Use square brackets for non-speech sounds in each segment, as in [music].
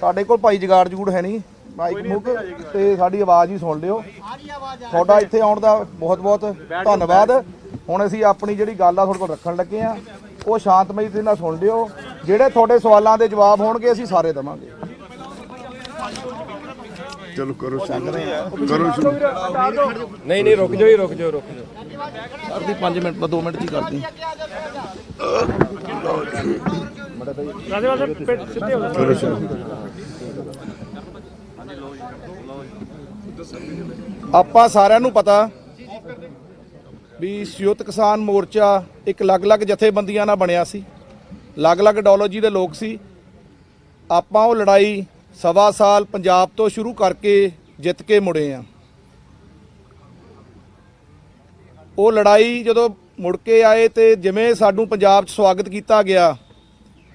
ਸਾਡੇ ਕੋਲ ਭਾਈ ਜਗਾੜ ਜੂੜ ਹੈ ਨਹੀਂ। ਮਾਈਕ ਮੁੱਕ ਤੇ ਸਾਡੀ ਆਵਾਜ਼ ਹੀ ਸੁਣ ਲਿਓ। ਤੁਹਾਡਾ ਇੱਥੇ ਆਉਣ ਦਾ ਬਹੁਤ ਬਹੁਤ ਧੰਨਵਾਦ। ਹੁਣ ਅਸੀਂ ਆਪਣੀ ਜਿਹੜੀ ਗੱਲ ਆ ਤੁਹਾਡੇ ਕੋਲ ਰੱਖਣ ਲੱਗੇ ਆ। ਉਹ ਸ਼ਾਂਤਮਈ ਤਰੀਕੇ ਨਾਲ ਸੁਣ ਲਿਓ। ਜਿਹੜੇ ਤੁਹਾਡੇ ਸਵਾਲਾਂ ਦੇ ਜਵਾਬ ਹੋਣਗੇ ਅਸੀਂ ਸਾਰੇ ਦੇਵਾਂਗੇ। ਚਲੋ ਕਰੋ ਕਰੋ ਸ਼ੁਰੂ। ਨਹੀਂ ਨਹੀਂ ਰੁਕ ਜਾਓ ਰੁਕ ਜਾਓ ਰੁਕ ਜਾਓ। ਕਰਦੀ 5 ਮਿੰਟ 2 ਮਿੰਟ ਦੀ ਕਰਦੀ। ਆਪਾਂ ਸਾਰਿਆਂ ਨੂੰ ਪਤਾ ਵੀ ਸੰਯੁਕਤ ਕਿਸਾਨ ਮੋਰਚਾ ਇੱਕ ਅਲੱਗ-ਅਲੱਗ ਜਥੇਬੰਦੀਆਂ ਨਾਲ ਬਣਿਆ ਸੀ। ਅਲੱਗ-ਅਲੱਗ ਆਈਡੀਓਲੋਜੀ ਦੇ ਲੋਕ ਸੀ। ਆਪਾਂ ਉਹ ਲੜਾਈ ਸਵਾ ਸਾਲ ਪੰਜਾਬ ਤੋਂ ਸ਼ੁਰੂ ਕਰਕੇ ਜਿੱਤ ਕੇ ਮੁੜੇ ਆ। ਉਹ ਲੜਾਈ ਜਦੋਂ ਮੁੜ ਕੇ ਆਏ ਤੇ ਜਿਵੇਂ ਸਾਨੂੰ ਪੰਜਾਬ 'ਚ ਸਵਾਗਤ ਕੀਤਾ ਗਿਆ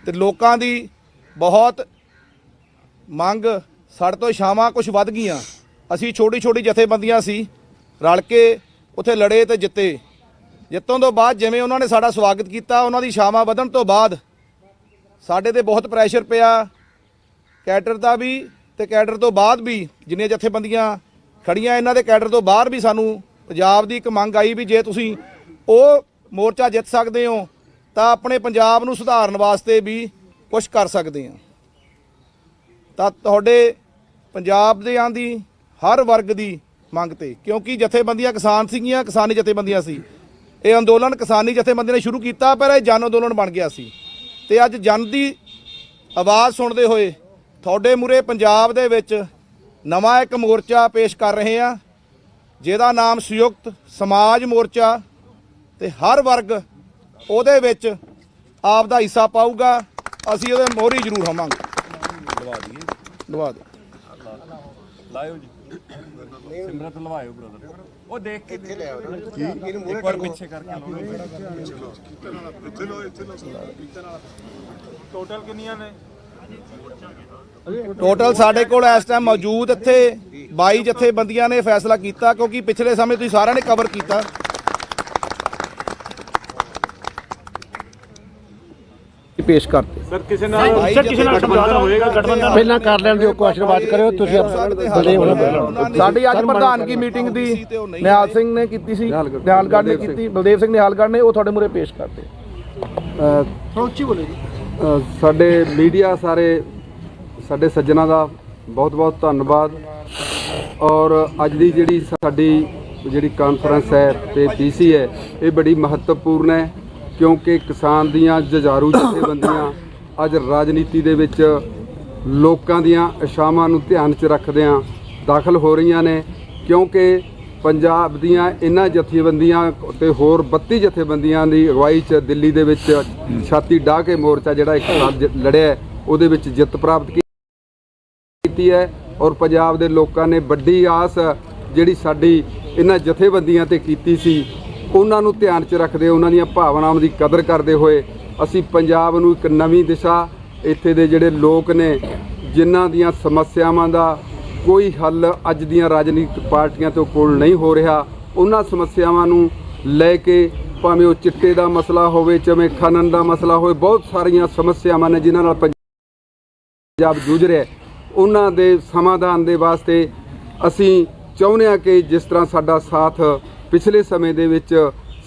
ਤੇ ਲੋਕਾਂ ਦੀ ਬਹੁਤ ਮੰਗ, ਸਾਡੇ ਤੋਂ ਇਛਾਵਾਂ ਕੁਝ ਵੱਧ ਗਈਆਂ। ਅਸੀਂ ਛੋਟੀ ਛੋਟੀ ਜਥੇਬੰਦੀਆਂ ਸੀ, ਰਲ ਕੇ ਉੱਥੇ ਲੜੇ ਤੇ ਜਿੱਤੇ। ਜਿੱਤੋਂ ਤੋਂ ਬਾਅਦ ਜਿਵੇਂ ਉਹਨਾਂ ਨੇ ਸਾਡਾ ਸਵਾਗਤ ਕੀਤਾ, ਉਹਨਾਂ ਦੀ ਇਛਾਵਾਂ ਵਧਣ ਤੋਂ ਬਾਅਦ ਸਾਡੇ ਤੇ ਬਹੁਤ ਪ੍ਰੈਸ਼ਰ ਪਿਆ। ਕੈਡਰ ਦਾ ਵੀ ਤੇ ਕੈਡਰ ਤੋਂ ਬਾਅਦ ਵੀ ਜਿੰਨੀਆਂ ਜਥੇਬੰਦੀਆਂ ਖੜੀਆਂ, ਇਹਨਾਂ ਦੇ ਕੈਡਰ ਤੋਂ ਬਾਹਰ ਵੀ ਸਾਨੂੰ ਪੰਜਾਬ ਦੀ ਇੱਕ ਮੰਗ ਆਈ ਵੀ ਜੇ ਤੁਸੀਂ ਉਹ ਮੋਰਚਾ ਜਿੱਤ ਸਕਦੇ ਹੋ ਤਾਂ ਆਪਣੇ ਪੰਜਾਬ ਨੂੰ ਸੁਧਾਰਨ ਵਾਸਤੇ ਵੀ ਕੁਝ ਕਰ ਸਕਦੇ ਆ ਤਾਂ ਤੁਹਾਡੇ ਪੰਜਾਬ ਦੇ ਆਂ ਦੀ ਹਰ ਵਰਗ ਦੀ ਮੰਗ ਤੇ, ਕਿਉਂਕਿ ਜਥੇਬੰਦੀਆਂ ਕਿਸਾਨ ਸੀਗੀਆਂ, ਕਿਸਾਨੀ ਜਥੇਬੰਦੀਆਂ ਸੀ। ਇਹ ਅੰਦੋਲਨ ਕਿਸਾਨੀ ਜਥੇਬੰਦੀਆਂ ਨੇ ਸ਼ੁਰੂ ਕੀਤਾ, ਪਰ ਇਹ ਜਨ ਅੰਦੋਲਨ ਬਣ ਗਿਆ ਸੀ। ਤੇ ਅੱਜ ਜਨ ਦੀ ਆਵਾਜ਼ ਸੁਣਦੇ ਹੋਏ ਤੁਹਾਡੇ ਮੂਰੇ ਪੰਜਾਬ ਦੇ ਵਿੱਚ ਨਵਾਂ ਇੱਕ ਮੋਰਚਾ ਪੇਸ਼ ਕਰ ਰਹੇ ਆ ਜਿਹਦਾ ਨਾਮ ਸੰਯੁਕਤ ਸਮਾਜ ਮੋਰਚਾ ਤੇ ਹਰ ਵਰਗ ਉਹਦੇ ਵਿੱਚ ਆਪ ਦਾ ਹਿੱਸਾ ਪਾਊਗਾ। ਅਸੀਂ ਉਹਦੇ ਮੋਹਰੀ ਜ਼ਰੂਰ ਹੋਵਾਂਗੇ। ਲਵਾ ਦਈਏ। ਲਵਾ ਦਿਓ ਲਾਇਓ ਜੀ। ਸਿਮਰਤ ਲਵਾਇਓ ਬ੍ਰਦਰ ਉਹ ਦੇਖ ਕੇ ਇੱਥੇ ਲੈ ਆਓ ਇੱਕ ਵਾਰ ਪਿੱਛੇ ਕਰਕੇ ਲਾਓ। ਟੋਟਲ ਕਿੰਨੀਆਂ ਨੇ? ਟੋਟਲ ਸਾਡੇ ਕੋਲ ਇਸ ਟਾਈਮ ਮੌਜੂਦ ਇੱਥੇ 22 ਜਥੇਬੰਦੀਆਂ ਨੇ ਫੈਸਲਾ ਕੀਤਾ ਕਿਉਂਕਿ ਪਿਛਲੇ ਸਮੇਂ ਤੁਸੀਂ ਸਾਰਿਆਂ ਨੇ ਕਵਰ ਕੀਤਾ। ਪੇਸ਼ ਕਰਤੇ ਸਰ ਕਿਸੇ ਨਾਲ ਸਰ ਕਿਸੇ ਨਾਲ ਸਮਝੌਤਾ ਹੋਏਗਾ ਗਠਬੰਧਨ ਪਹਿਲਾਂ ਕਰ ਲੈਣ ਦਿਓ ਕੁਐਸਚਨ ਬਾਅਦ ਕਰਿਓ ਤੁਸੀਂ ਬਲਦੇਵ ਹੋਣਾ ਸਾਡੀ ਅੱਜ ਪ੍ਰਧਾਨਗੀ ਮੀਟਿੰਗ ਦੀ ਨਿਹਾਲ ਸਿੰਘ ਨੇ ਕੀਤੀ ਸੀ ਨਿਹਾਲਗੜ੍ਹ ਨੇ ਕੀਤੀ ਬਲਦੇਵ ਸਿੰਘ ਨਿਹਾਲਗੜ੍ਹ ਨੇ ਉਹ ਤੁਹਾਡੇ ਮੂਰੇ ਪੇਸ਼ ਕਰਤੇ ਅ, ਸਾਡੇ ਮੀਡੀਆ ਸਾਰੇ ਸਾਡੇ ਸੱਜਣਾ ਦਾ ਬਹੁਤ ਬਹੁਤ ਧੰਨਵਾਦ। ਔਰ ਅੱਜ ਦੀ ਜਿਹੜੀ ਸਾਡੀ ਜਿਹੜੀ ਕਾਨਫਰੰਸ ਹੈ ਤੇ ਪੀਸੀ ਹੈ ਇਹ ਬੜੀ ਮਹੱਤਵਪੂਰਨ ਹੈ। ਕਿਉਂਕਿ ਕਿਸਾਨ ਦੀਆਂ ਜੁਝਾਰੂ ਜਥੇਬੰਦੀਆਂ ਅੱਜ ਰਾਜਨੀਤੀ ਦੇ ਵਿੱਚ ਲੋਕਾਂ ਦੀਆਂ ਇਸ਼ਾਵਾਂ ਨੂੰ ਧਿਆਨ 'ਚ ਰੱਖਦਿਆਂ ਦਾਖਲ ਹੋ ਰਹੀਆਂ ਨੇ, ਕਿਉਂਕਿ ਪੰਜਾਬ ਦੀਆਂ ਇਹਨਾਂ ਜਥੇਬੰਦੀਆਂ ਤੇ ਹੋਰ 32 ਜਥੇਬੰਦੀਆਂ ਦੀ ਅਗਵਾਈ 'ਚ ਦਿੱਲੀ ਦੇ ਵਿੱਚ ਛਾਤੀ ਡਾਹ ਕੇ ਮੋਰਚਾ ਜਿਹੜਾ ਇੱਕ ਸਾਲ ਲੜਿਆ ਉਹਦੇ ਵਿੱਚ ਜਿੱਤ ਪ੍ਰਾਪਤ ਕੀਤੀ ਹੈ ਔਰ ਪੰਜਾਬ ਦੇ ਲੋਕਾਂ ਨੇ ਵੱਡੀ ਆਸ ਜਿਹੜੀ ਸਾਡੀ ਇਹਨਾਂ ਜਥੇਬੰਦੀਆਂ ਤੇ ਕੀਤੀ ਸੀ ਉਹਨਾਂ ਨੂੰ ਧਿਆਨ 'ਚ ਰੱਖਦੇ, ਉਹਨਾਂ ਦੀਆਂ ਭਾਵਨਾਵਾਂ ਦੀ ਕਦਰ ਕਰਦੇ ਹੋਏ ਅਸੀਂ ਪੰਜਾਬ ਨੂੰ ਇੱਕ ਨਵੀਂ ਦਿਸ਼ਾ ਇੱਥੇ ਦੇ ਜਿਹੜੇ ਲੋਕ ਨੇ, ਜਿਨ੍ਹਾਂ ਦੀਆਂ ਸਮੱਸਿਆਵਾਂ ਦਾ ਕੋਈ ਹੱਲ ਅੱਜ ਦੀਆਂ ਰਾਜਨੀਤਿਕ ਪਾਰਟੀਆਂ ਤੋਂ ਕੋਲ ਨਹੀਂ ਹੋ ਰਿਹਾ, ਉਹਨਾਂ ਸਮੱਸਿਆਵਾਂ ਨੂੰ ਲੈ ਕੇ ਭਾਵੇਂ ਉਹ ਚਿੱਟੇ ਦਾ ਮਸਲਾ ਹੋਵੇ ਚਾਹੇ ਖਨਨ ਦਾ ਮਸਲਾ ਹੋਵੇ, ਬਹੁਤ ਸਾਰੀਆਂ ਸਮੱਸਿਆਵਾਂ ਨੇ ਜਿਨ੍ਹਾਂ ਨਾਲ ਪੰਜ- ਪੰਜਾਬ ਜੂਝ ਰਿਹਾ ਉਹਨਾਂ ਦੇ ਸਮਾਧਾਨ ਦੇ ਵਾਸਤੇ ਅਸੀਂ ਚਾਹੁੰਦੇ ਹਾਂ ਕਿ ਜਿਸ ਤਰ੍ਹਾਂ ਸਾਡਾ ਸਾਥ ਪਿਛਲੇ ਸਮੇਂ ਦੇ ਵਿੱਚ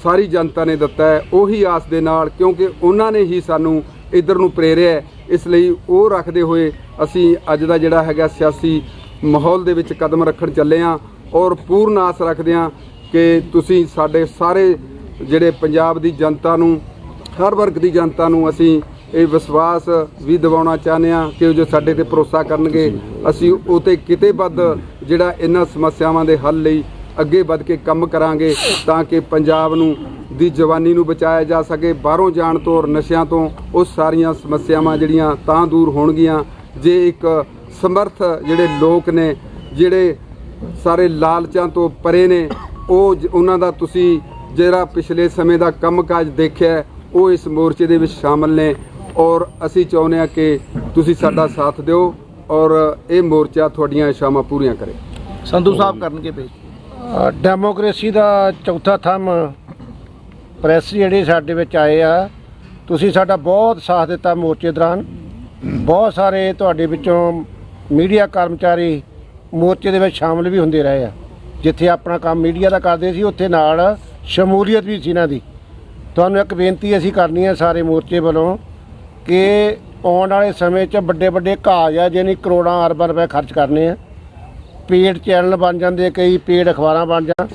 ਸਾਰੀ ਜਨਤਾ ਨੇ ਦਿੱਤਾ ਹੈ। ਉਹੀ ਆਸ ਦੇ ਨਾਲ, ਕਿਉਂਕਿ ਉਹਨਾਂ ਨੇ ਹੀ ਸਾਨੂੰ ਇਧਰ ਨੂੰ ਪ੍ਰੇਰਿਆ ਇਸ ਲਈ ਉਹ ਰੱਖਦੇ ਹੋਏ ਅਸੀਂ ਅੱਜ ਦਾ ਜਿਹੜਾ ਹੈਗਾ ਸਿਆਸੀ ਮਾਹੌਲ ਦੇ ਵਿੱਚ ਕਦਮ ਰੱਖਣ ਚੱਲੇ ਹਾਂ ਔਰ ਪੂਰਨ ਆਸ ਰੱਖਦੇ ਹਾਂ ਕਿ ਤੁਸੀਂ ਸਾਡੇ ਸਾਰੇ ਜਿਹੜੇ ਪੰਜਾਬ ਦੀ ਜਨਤਾ ਨੂੰ, ਹਰ ਵਰਗ ਦੀ ਜਨਤਾ ਨੂੰ ਅਸੀਂ ਇਹ ਵਿਸ਼ਵਾਸ ਵੀ ਦਿਵਾਉਣਾ ਚਾਹੁੰਦੇ ਹਾਂ ਕਿ ਉਹ ਜੋ ਸਾਡੇ ਤੇ ਭਰੋਸਾ ਕਰਨਗੇ, ਅਸੀਂ ਉਹ ਤੇ ਕਿਤੇ ਵੱਧ ਜਿਹੜਾ ਇਹਨਾਂ ਸਮੱਸਿਆਵਾਂ ਦੇ ਹੱਲ ਲਈ ਅੱਗੇ ਵੱਧ ਕੇ ਕੰਮ ਕਰਾਂਗੇ ਤਾਂ ਕਿ ਪੰਜਾਬ ਨੂੰ, ਦੀ ਜਵਾਨੀ ਨੂੰ ਬਚਾਇਆ ਜਾ ਸਕੇ, ਬਾਹਰੋਂ ਜਾਣ ਤੋਂ ਔਰ ਨਸ਼ਿਆਂ ਤੋਂ ਉਹ ਸਾਰੀਆਂ ਸਮੱਸਿਆਵਾਂ ਜਿਹੜੀਆਂ ਤਾਂ ਦੂਰ ਹੋਣਗੀਆਂ। ਜੇ ਇੱਕ ਸਮਰਥ ਜਿਹੜੇ ਲੋਕ ਨੇ, ਜਿਹੜੇ ਸਾਰੇ ਲਾਲਚਾਂ ਤੋਂ ਪਰੇ ਨੇ, ਉਹ ਉਹਨਾਂ ਦਾ ਤੁਸੀਂ ਜਿਹੜਾ ਪਿਛਲੇ ਸਮੇਂ ਦਾ ਕੰਮਕਾਜ ਦੇਖਿਆ, ਉਹ ਇਸ ਮੋਰਚੇ ਦੇ ਵਿੱਚ ਸ਼ਾਮਲ ਨੇ। ਔਰ ਅਸੀਂ ਚਾਹੁੰਦੇ ਹਾਂ ਕਿ ਤੁਸੀਂ ਸਾਡਾ ਸਾਥ ਦਿਓ ਔਰ ਇਹ ਮੋਰਚਾ ਤੁਹਾਡੀਆਂ ਇਸ਼ਾਵਾਂ ਪੂਰੀਆਂ ਕਰੇ। ਸੰਧੂ ਸਾਹਿਬ ਕਰਨਗੇ ਪੇਸ਼। ਡੈਮੋਕ੍ਰੇਸੀ ਦਾ ਚੌਥਾ ਥੰਮ ਪ੍ਰੈਸ ਜਿਹੜੇ ਸਾਡੇ ਵਿੱਚ ਆਏ ਆ। ਤੁਸੀਂ ਸਾਡਾ ਬਹੁਤ ਸਾਥ ਦਿੱਤਾ ਮੋਰਚੇ ਦੌਰਾਨ। ਬਹੁਤ ਸਾਰੇ ਤੁਹਾਡੇ ਵਿੱਚੋਂ ਮੀਡੀਆ ਕਰਮਚਾਰੀ ਮੋਰਚੇ ਦੇ ਵਿੱਚ ਸ਼ਾਮਲ ਵੀ ਹੁੰਦੇ ਰਹੇ ਆ। ਜਿੱਥੇ ਆਪਣਾ ਕੰਮ ਮੀਡੀਆ ਦਾ ਕਰਦੇ ਸੀ, ਉੱਥੇ ਨਾਲ ਸ਼ਮੂਲੀਅਤ ਵੀ ਸੀ ਇਹਨਾਂ ਦੀ। ਤੁਹਾਨੂੰ ਇੱਕ ਬੇਨਤੀ ਅਸੀਂ ਕਰਨੀ ਹੈ ਸਾਰੇ ਮੋਰਚੇ ਵੱਲੋਂ ਕਿ ਆਉਣ ਵਾਲੇ ਸਮੇਂ 'ਚ ਵੱਡੇ ਵੱਡੇ ਘਾਜ ਆ ਜਿਹਨੇ ਕਰੋੜਾਂ ਅਰਬਾਂ ਰੁਪਏ ਖਰਚ ਕਰਨੇ ਆ। ਪੇਡ ਚੈਨਲ ਬਣ ਜਾਂਦੇ, ਕਈ ਪੇਡ ਅਖਬਾਰਾਂ ਬਣ ਜਾਣ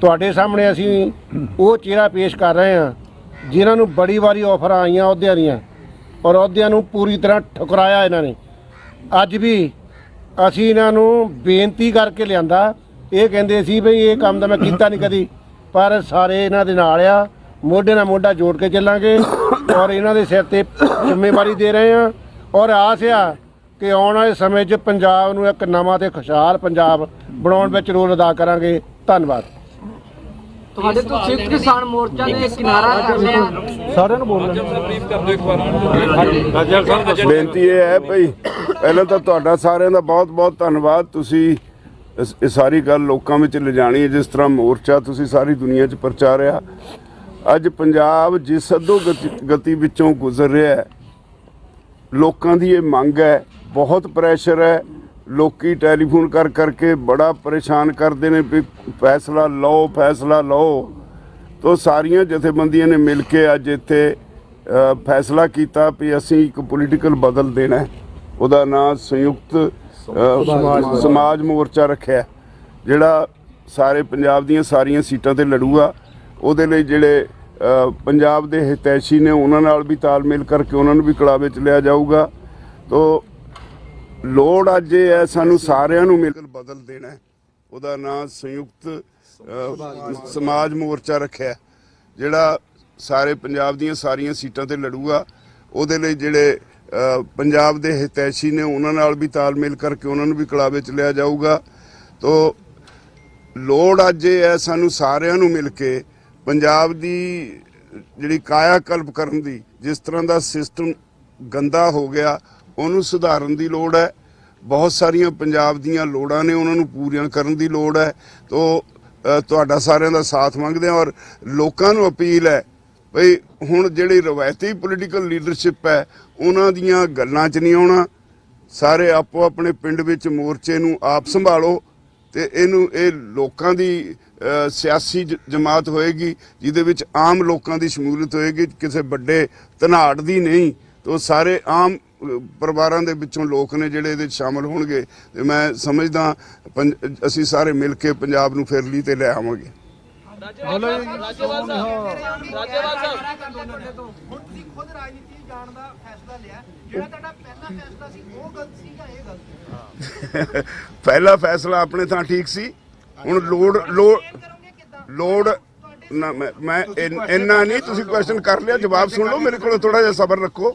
ਤੁਹਾਡੇ ਸਾਹਮਣੇ ਅਸੀਂ ਉਹ ਚਿਹਰਾ ਪੇਸ਼ ਕਰ ਰਹੇ ਹਾਂ, ਜਿਨ੍ਹਾਂ ਨੂੰ ਬੜੀ ਵਾਰੀ ਆਫਰਾਂ ਆਈਆਂ ਅਹੁਦਿਆਂ ਦੀਆਂ, ਔਰ ਅਹੁਦਿਆਂ ਨੂੰ ਪੂਰੀ ਤਰ੍ਹਾਂ ਠੁਕਰਾਇਆ ਇਹਨਾਂ ਨੇ। ਅੱਜ ਵੀ ਅਸੀਂ ਇਹਨਾਂ ਨੂੰ ਬੇਨਤੀ ਕਰਕੇ ਲਿਆਂਦਾ, ਇਹ ਕਹਿੰਦੇ ਸੀ ਬਈ ਇਹ ਕੰਮ ਤਾਂ ਮੈਂ ਕੀਤਾ ਨਹੀਂ ਕਦੀ, ਪਰ ਸਾਰੇ ਇਹਨਾਂ ਦੇ ਨਾਲ ਆ, ਮੋਢੇ ਨਾਲ ਮੋਢਾ ਜੋੜ ਕੇ ਚੱਲਾਂਗੇ, ਔਰ ਇਹਨਾਂ ਦੇ ਸਿਰ ਤੇ ਜ਼ਿੰਮੇਵਾਰੀ ਦੇ ਰਹੇ ਹਾਂ, ਔਰ ਆਸ ਆ ਕਿ ਆਉਣ ਵਾਲੇ ਸਮੇਂ 'ਚ ਪੰਜਾਬ ਨੂੰ ਇੱਕ ਨਵਾਂ ਤੇ ਖੁਸ਼ਹਾਲ ਪੰਜਾਬ ਬਣਾਉਣ ਵਿੱਚ ਰੋਲ ਅਦਾ ਕਰਾਂਗੇ। ਧੰਨਵਾਦ। ਤੁਹਾਡੇ ਤੋਂ ਸੰਯੁਕਤ ਕਿਸਾਨ ਮੋਰਚਾ ਨੇ ਕਿਨਾਰਾ ਕਰ ਲਿਆ ਬੇਨਤੀ ਇਹ ਹੈ ਭਈ ਪਹਿਲਾਂ ਤਾਂ ਤੁਹਾਡਾ ਸਾਰਿਆਂ ਦਾ ਬਹੁਤ ਬਹੁਤ ਧੰਨਵਾਦ। ਤੁਸੀਂ ਇਸ- ਇਹ ਸਾਰੀ ਗੱਲ ਲੋਕਾਂ ਵਿੱਚ ਲਿਜਾਣੀ ਹੈ ਜਿਸ ਤਰ੍ਹਾਂ ਮੋਰਚਾ ਤੁਸੀਂ ਸਾਰੀ ਦੁਨੀਆ 'ਚ ਪ੍ਰਚਾਰਿਆ ਅੱਜ ਪੰਜਾਬ ਜਿਸ ਅਧੋ ਗਤੀ ਵਿੱਚੋਂ ਗੁਜ਼ਰ ਰਿਹਾ ਹੈ ਲੋਕਾਂ ਦੀ ਇਹ ਮੰਗ ਹੈ ਬਹੁਤ ਪ੍ਰੈਸ਼ਰ ਹੈ। ਲੋਕੀ ਟੈਲੀਫੋਨ ਕਰ ਕਰਕੇ ਬੜਾ ਪਰੇਸ਼ਾਨ ਕਰਦੇ ਨੇ ਵੀ ਫੈਸਲਾ ਲਓ ਫੈਸਲਾ ਲਓ। ਤੋ ਸਾਰੀਆਂ ਜਥੇਬੰਦੀਆਂ ਨੇ ਮਿਲ ਕੇ ਅੱਜ ਇੱਥੇ ਫੈਸਲਾ ਕੀਤਾ ਵੀ ਅਸੀਂ ਇੱਕ ਪੋਲੀਟੀਕਲ ਬਦਲ ਦੇਣਾ। ਉਹਦਾ ਨਾਮ ਸੰਯੁਕਤ ਸਮਾਜ ਮੋਰਚਾ। ਰੱਖਿਆ ਜਿਹੜਾ ਸਾਰੇ ਪੰਜਾਬ ਦੀਆਂ ਸਾਰੀਆਂ ਸੀਟਾਂ ਤੇ ਲੜੂਗਾ ਉਹਦੇ ਲਈ ਜਿਹੜੇ ਪੰਜਾਬ ਦੇ ਹਿਤੈਸ਼ੀ ਨੇ ਉਹਨਾਂ ਨਾਲ ਵੀ ਤਾਲਮੇਲ ਕਰਕੇ ਉਹਨਾਂ ਨੂੰ ਵੀ ਕਲਾਵੇ ਚ ਲਿਆ ਜਾਊਗਾ। ਤੋ ਲੋੜ ਅੱਜ ਇਹ ਹੈ ਸਾਨੂੰ ਸਾਰਿਆਂ ਨੂੰ ਮਿਲ ਬਦਲ ਦੇਣਾ। ਉਹਦਾ ਨਾਮ ਸੰਯੁਕਤ ਸਮਾਜ ਮੋਰਚਾ ਰੱਖਿਆ ਜਿਹੜਾ ਸਾਰੇ ਪੰਜਾਬ ਦੀਆਂ ਸਾਰੀਆਂ ਸੀਟਾਂ ਤੇ ਲੜੂਗਾ ਉਹਦੇ ਲਈ ਜਿਹੜੇ ਪੰਜਾਬ ਦੇ ਹਿਤੈਸ਼ੀ ਨੇ ਉਹਨਾਂ ਨਾਲ ਵੀ ਤਾਲਮੇਲ ਕਰਕੇ ਉਹਨਾਂ ਨੂੰ ਵੀ ਕਲਾਵੇ ਚ ਲਿਆ ਜਾਊਗਾ ਤੋ ਲੋੜ ਅੱਜ ਇਹ ਹੈ ਸਾਨੂੰ ਸਾਰਿਆਂ ਨੂੰ ਮਿਲ ਕੇ ਪੰਜਾਬ ਦੀ ਜਿਹੜੀ ਕਾਇਆ ਕਲਪ ਕਰਨ ਦੀ ਜਿਸ ਤਰ੍ਹਾਂ ਦਾ ਸਿਸਟਮ ਗੰਦਾ ਹੋ ਗਿਆ ਉਹਨੂੰ ਸੁਧਾਰਨ ਦੀ ਲੋੜ ਹੈ। ਬਹੁਤ ਸਾਰੀਆਂ ਪੰਜਾਬ ਦੀਆਂ ਲੋੜਾਂ ਨੇ ਉਹਨਾਂ ਨੂੰ ਪੂਰੀਆਂ ਕਰਨ ਦੀ ਲੋੜ ਹੈ। ਤੋ ਅ, ਤੁਹਾਡਾ ਸਾਰਿਆਂ ਦਾ ਸਾਥ ਮੰਗਦੇ ਹਾਂ ਔਰ ਲੋਕਾਂ ਨੂੰ ਅਪੀਲ ਹੈ ਭਈ ਹੁਣ ਜਿਹੜੀ ਰਵਾਇਤੀ ਪੋਲੀਟੀਕਲ ਲੀਡਰਸ਼ਿਪ ਹੈ ਉਹਨਾਂ ਦੀਆਂ ਗੱਲਾਂ 'ਚ ਨਹੀਂ ਆਉਣਾ। ਸਾਰੇ ਆਪੋ ਆਪਣੇ ਪਿੰਡ ਵਿੱਚ ਮੋਰਚੇ ਨੂੰ ਆਪ ਸੰਭਾਲੋ ਤੇ ਇਹਨੂੰ ਇਹ ਲੋਕਾਂ ਦੀ ਸਿਆਸੀ ਜ- ਜਮਾਤ ਹੋਏਗੀ ਜਿਹਦੇ ਵਿੱਚ ਆਮ ਲੋਕਾਂ ਦੀ ਸ਼ਮੂਲੀਅਤ ਹੋਏਗੀ ਕਿਸੇ ਵੱਡੇ ਧਨਾੜ ਦੀ ਨਹੀਂ। ਤੋ ਸਾਰੇ ਆਮ ਪਰਿਵਾਰਾਂ ਦੇ ਵਿੱਚੋਂ ਲੋਕ ਨੇ ਜਿਹੜੇ ਇਹਦੇ 'ਚ ਸ਼ਾਮਲ ਹੋਣਗੇ ਤੇ ਮੈਂ ਸਮਝਦਾ ਪੰਜ- ਅਸੀਂ ਸਾਰੇ ਮਿਲ ਕੇ ਪੰਜਾਬ ਨੂੰ ਫਿਰ ਲਈ ਤੇ ਲੈ ਆਵਾਂਗੇ। ਹੁਣ ਤੁਸੀਂ ਖੁਦ ਰਾਜਨੀਤੀ ਜਾਣ ਦਾ ਫੈਸਲਾ ਲਿਆ। ਜਿਹੜਾ ਤੁਹਾਡਾ ਪਹਿਲਾ ਫੈਸਲਾ ਸੀ ਉਹ ਗਲਤ ਸੀ ਜਾਂ ਇਹ ਗਲਤ [laughs] ਪਹਿਲਾ ਫੈਸਲਾ ਆਪਣੇ ਥਾਂ ਠੀਕ ਸੀ। ਹੁਣ ਲੋੜ ਲੋੜ ਲੋੜ ਨਾ ਮੈਂ ਇੰਨਾ ਨਹੀਂ ਤੁਸੀਂ ਕੁਐਸਚਨ ਕਰ ਲਿਆ ਜਵਾਬ ਸੁਣ ਲਓ ਮੇਰੇ ਕੋਲ ਥੋੜਾ ਜਿਹਾ ਸਬਰ ਰੱਖੋ।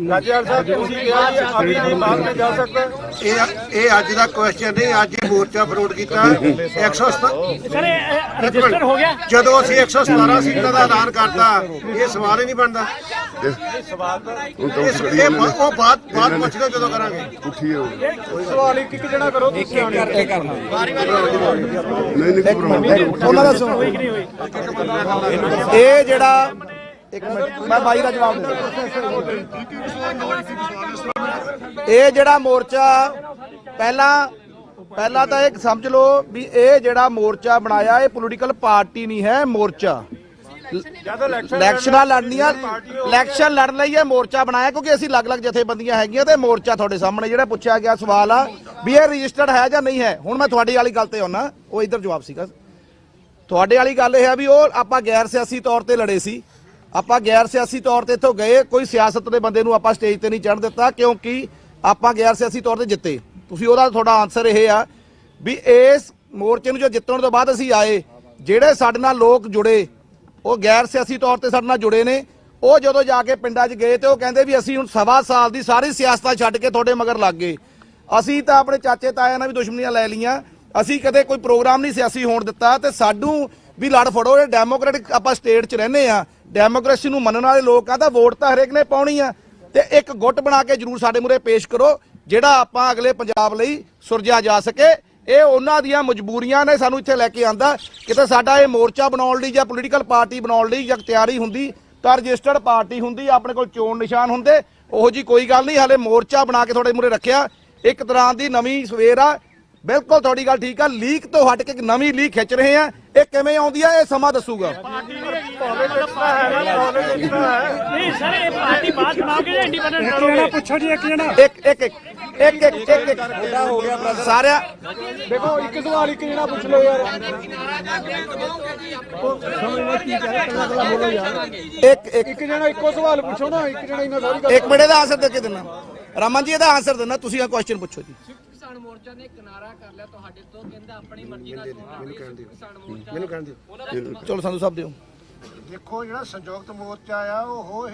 ਨਾਜਿਆਲ ਸਾਹਿਬ ਤੁਸੀਂ ਕਿਹਾ ਕਿ ਅਭੀ ਨਹੀਂ ਬਾਅਦ ਵਿੱਚ ਜਾ ਸਕਦਾ ਇਹ ਇਹ ਅੱਜ ਦਾ ਕੁਐਸਚਨ ਨਹੀਂ ਅੱਜ ਹੀ ਮੋਰਚਾ ਫਰੋਡ ਕੀਤਾ। 117 ਸਰ ਰਜਿਸਟਰ ਹੋ ਗਿਆ? ਜਦੋਂ ਅਸੀਂ 117 ਸੀਟਾਂ ਦਾ ਐਲਾਨ ਕਰਤਾ ਇਹ ਸਵਾਲ ਹੀ ਨਹੀਂ ਬਣਦਾ। ਸਵਾਲ ਇਹ ਉਹ ਬਾਤ ਬਾਤ ਪੁੱਛਦੇ ਜਦੋਂ ਕਰਾਂਗੇ। ਉੱਠੀਏ ਸਵਾਲ ਇੱਕ ਇੱਕ ਜਣਾ ਕਰੋ ਤੁਸੀਂ ਆਣੇ ਕਰਕੇ ਕਰਨਾ ਵਾਰੀ ਵਾਰੀ ਨਹੀਂ ਨਹੀਂ ਉਹਨਾਂ ਦਾ ਸੁਣੋ। ਇਹ ਜਿਹੜਾ ਇੱਕ ਮਿੰਟ, ਮੈਂ ਬਾਈ ਦਾ ਜਵਾਬ ਦੇ ਇਹ ਜਿਹੜਾ ਮੋਰਚਾ, ਪਹਿਲਾਂ ਪਹਿਲਾਂ ਤਾਂ ਇਹ ਸਮਝ ਲਓ ਵੀ ਇਹ ਜਿਹੜਾ ਮੋਰਚਾ ਬਣਾਇਆ, ਇਹ ਪੋਲੀਟੀਕਲ ਪਾਰਟੀ ਨਹੀਂ ਹੈ, ਮੋਰਚਾ। ਇਲੈਕਸ਼ਨਾਂ ਲੜਨੀਆਂ ਇਲੈਕਸ਼ਨ ਲੜਨ ਲਈ ਇਹ ਮੋਰਚਾ ਬਣਾਇਆ, ਕਿਉਂਕਿ ਅਸੀਂ ਅਲੱਗ-ਅਲੱਗ ਜਥੇਬੰਦੀਆਂ ਹੈਗੀਆਂ ਤੇ ਮੋਰਚਾ ਤੁਹਾਡੇ ਸਾਹਮਣੇ ਜਿਹੜਾ ਪੁੱਛਿਆ ਗਿਆ ਸਵਾਲ ਆ ਵੀ ਇਹ ਰਜਿਸਟਰਡ ਹੈ ਜਾਂ ਨਹੀਂ ਹੈ। ਹੁਣ ਮੈਂ ਤੁਹਾਡੀ ਵਾਲੀ ਗੱਲ ਤੇ ਆਉਣਾ ਉਹ ਇੱਧਰ ਜਵਾਬ ਸੀਗਾ। ਤੁਹਾਡੇ ਵਾਲੀ ਗੱਲ ਇਹ ਹੈ ਵੀ ਉਹ ਆਪਾਂ ਗੈਰ ਸਿਆਸੀ ਤੌਰ ਤੇ ਲੜੇ ਸੀ। ਆਪਾਂ ਗੈਰ ਸਿਆਸੀ ਤੌਰ ਤੇ ਇੱਥੋਂ ਗਏ, ਕੋਈ ਸਿਆਸਤ ਦੇ ਬੰਦੇ ਨੂੰ ਆਪਾਂ ਸਟੇਜ ਤੇ ਨਹੀਂ ਚੜ੍ਹ ਦਿੱਤਾ, ਕਿਉਂਕਿ ਆਪਾਂ ਗੈਰ ਸਿਆਸੀ ਤੌਰ ਤੇ ਜਿੱਤੇ। ਤੁਸੀਂ ਉਹਦਾ ਤੁਹਾਡਾ ਆਨਸਰ ਇਹ ਆ ਵੀ ਇਸ ਮੋਰਚੇ ਨੂੰ ਜੋ ਜਿੱਤਣ ਤੋਂ ਬਾਅਦ ਅਸੀਂ ਆਏ, ਜਿਹੜੇ ਸਾਡੇ ਨਾਲ ਲੋਕ ਜੁੜੇ, ਉਹ ਗੈਰ ਸਿਆਸੀ ਤੌਰ ਤੇ ਸਾਡੇ ਨਾਲ ਜੁੜੇ ਨੇ, ਉਹ ਜਦੋਂ ਜਾ ਕੇ ਪਿੰਡਾਂ 'ਚ ਗਏ ਤੇ ਉਹ ਕਹਿੰਦੇ ਵੀ ਅਸੀਂ ਹੁਣ ਸਵਾ ਸਾਲ ਦੀ ਸਾਰੀ ਸਿਆਸਤਾਂ ਛੱਡ ਕੇ ਤੁਹਾਡੇ ਮਗਰ ਲੱਗ ਗਏ। ਅਸੀਂ ਤਾਂ ਆਪਣੇ ਚਾਚੇ ਤਾਇਆ ਨਾਲ ਵੀ ਦੁਸ਼ਮਣੀਆਂ ਲੈ ਲਈਆਂ, ਅਸੀਂ ਕਦੇ ਕੋਈ ਪ੍ਰੋਗਰਾਮ ਨਹੀਂ ਸਿਆਸੀ ਹੋਣ ਦਿੱਤਾ ਤੇ ਸਾਨੂੰ ਵੀ ਲੜ ਫੜੋ, ਇਹ ਡੈਮੋਕ੍ਰੈਟਿਕ ਆਪਾਂ ਸਟੇਟ 'ਚ ਰਹਿੰਦੇ ਆ ਡੈਮੋਕ੍ਰੇਸੀ ਨੂੰ ਮੰਨਣ ਵਾਲੇ ਲੋਕ ਆ ਤਾਂ ਵੋਟ ਤਾਂ ਹਰੇਕ ਨੇ ਪਾਉਣੀ ਆ। ਤੇ ਇੱਕ ਗੁੱਟ ਬਣਾ ਕੇ ਜਰੂਰ ਸਾਡੇ ਮੂਰੇ ਪੇਸ਼ ਕਰੋ, ਜਿਹੜਾ ਆਪਾਂ ਅਗਲੇ ਪੰਜਾਬ ਲਈ ਸੁਰਜਿਆ ਜਾ ਸਕੇ। ਇਹ ਉਹਨਾਂ ਦੀਆਂ ਮਜਬੂਰੀਆਂ ਨੇ ਸਾਨੂੰ ਇੱਥੇ ਲੈ ਕੇ ਆਂਦਾ। ਕਿਤੇ ਸਾਡਾ ਇਹ ਮੋਰਚਾ ਬਣਾਉਣ ਲਈ ਜਾਂ ਪੋਲੀਟੀਕਲ ਪਾਰਟੀ ਬਣਾਉਣ ਲਈ ਜਾਂ ਤਿਆਰੀ ਹੁੰਦੀ, ਤਾਂ ਰਜਿਸਟਰਡ ਪਾਰਟੀ ਹੁੰਦੀ, ਆਪਣੇ ਕੋਲ ਚੋਣ ਨਿਸ਼ਾਨ ਹੁੰਦੇ, ਉਹੋ ਜੀ ਕੋਈ ਗੱਲ ਨਹੀਂ। ਹਲੇ ਮੋਰਚਾ ਬਣਾ ਕੇ ਤੁਹਾਡੇ ਮੂਰੇ ਰੱਖਿਆ। ਇੱਕ ਤਰ੍ਹਾਂ ਦੀ ਨਵੀਂ ਸਵੇਰ ਆ। ਬਿਲਕੁਲ ਤੁਹਾਡੀ ਗੱਲ ਠੀਕ ਆ ਲੀਕ ਤੋਂ ਹਟ ਕੇ ਇੱਕ ਨਵੀਂ ਲੀਕ ਖਿੱਚ ਰਹੇ ਆ। ਇਹ ਕਿਵੇਂ ਆਉਂਦੀ ਆ ਇਹ ਸਮਾਂ ਦੱਸੂਗਾ। ਨਹੀਂ ਸਰ ਇਹ ਪਾਰਟੀ ਬਾਤ ਬਣਾਓਗੇ ਜਾਂ ਇੰਡੀਪੈਂਡੈਂਟ ਕਰੋਗੇ? ਪੁੱਛੋ ਜੀ ਇੱਕ ਜਣਾ। ਇੱਕ ਇੱਕ ਇੱਕ ਇੱਕ ਇੱਕ ਇੱਕ ਇੱਕ। ਹੋ ਗਿਆ ਸਾਰਿਆ ਦੇਖੋ ਇੱਕ ਸਵਾਲ ਇੱਕ ਜਣਾ ਪੁੱਛ ਲਓ ਯਾਰ। ਇੱਕ ਇੱਕ। ਇੱਕ ਜਣਾ ਇੱਕੋ ਸਵਾਲ ਪੁੱਛੋ ਨਾ ਇੱਕ ਜਣਾ ਇਹਨਾਂ ਸਾਰੀ ਗੱਲ ਇੱਕ ਮਿੰਟ ਦਾ ਆਨਸਰ ਦੇ ਕੇ ਦੇਣਾ ਰਮਨ ਜੀ ਇਹਦਾ ਆਨਸਰ ਦੇਣਾ ਤੁਸੀਂ ਆ ਕੁਐਸਚਨ ਪੁੱਛੋ ਜੀ। ਕਿਸਾਨ ਮੋਰਚਾ ਨੇ ਕਿਨਾਰਾ ਕਰ ਲਿਆ ਤੁਹਾਡੇ ਤੋਂ ਕਹਿੰਦਾ ਆਪਣੀ ਮਰਜ਼ੀ ਨਾਲ ਚੋਣ ਲੜੀ ਕਿਸਾਨ ਮੋਰਚਾ। ਮੈਨੂੰ ਕਹਿਣ ਦਿਓ ਚਲੋ ਸੰਧੂ ਸਾਹਿਬ ਦਿਓ। ਦੇਖੋ ਜਿਹੜਾ ਸੰਯੁਕਤ ਮੋਰਚਾ ਆ ਉਹ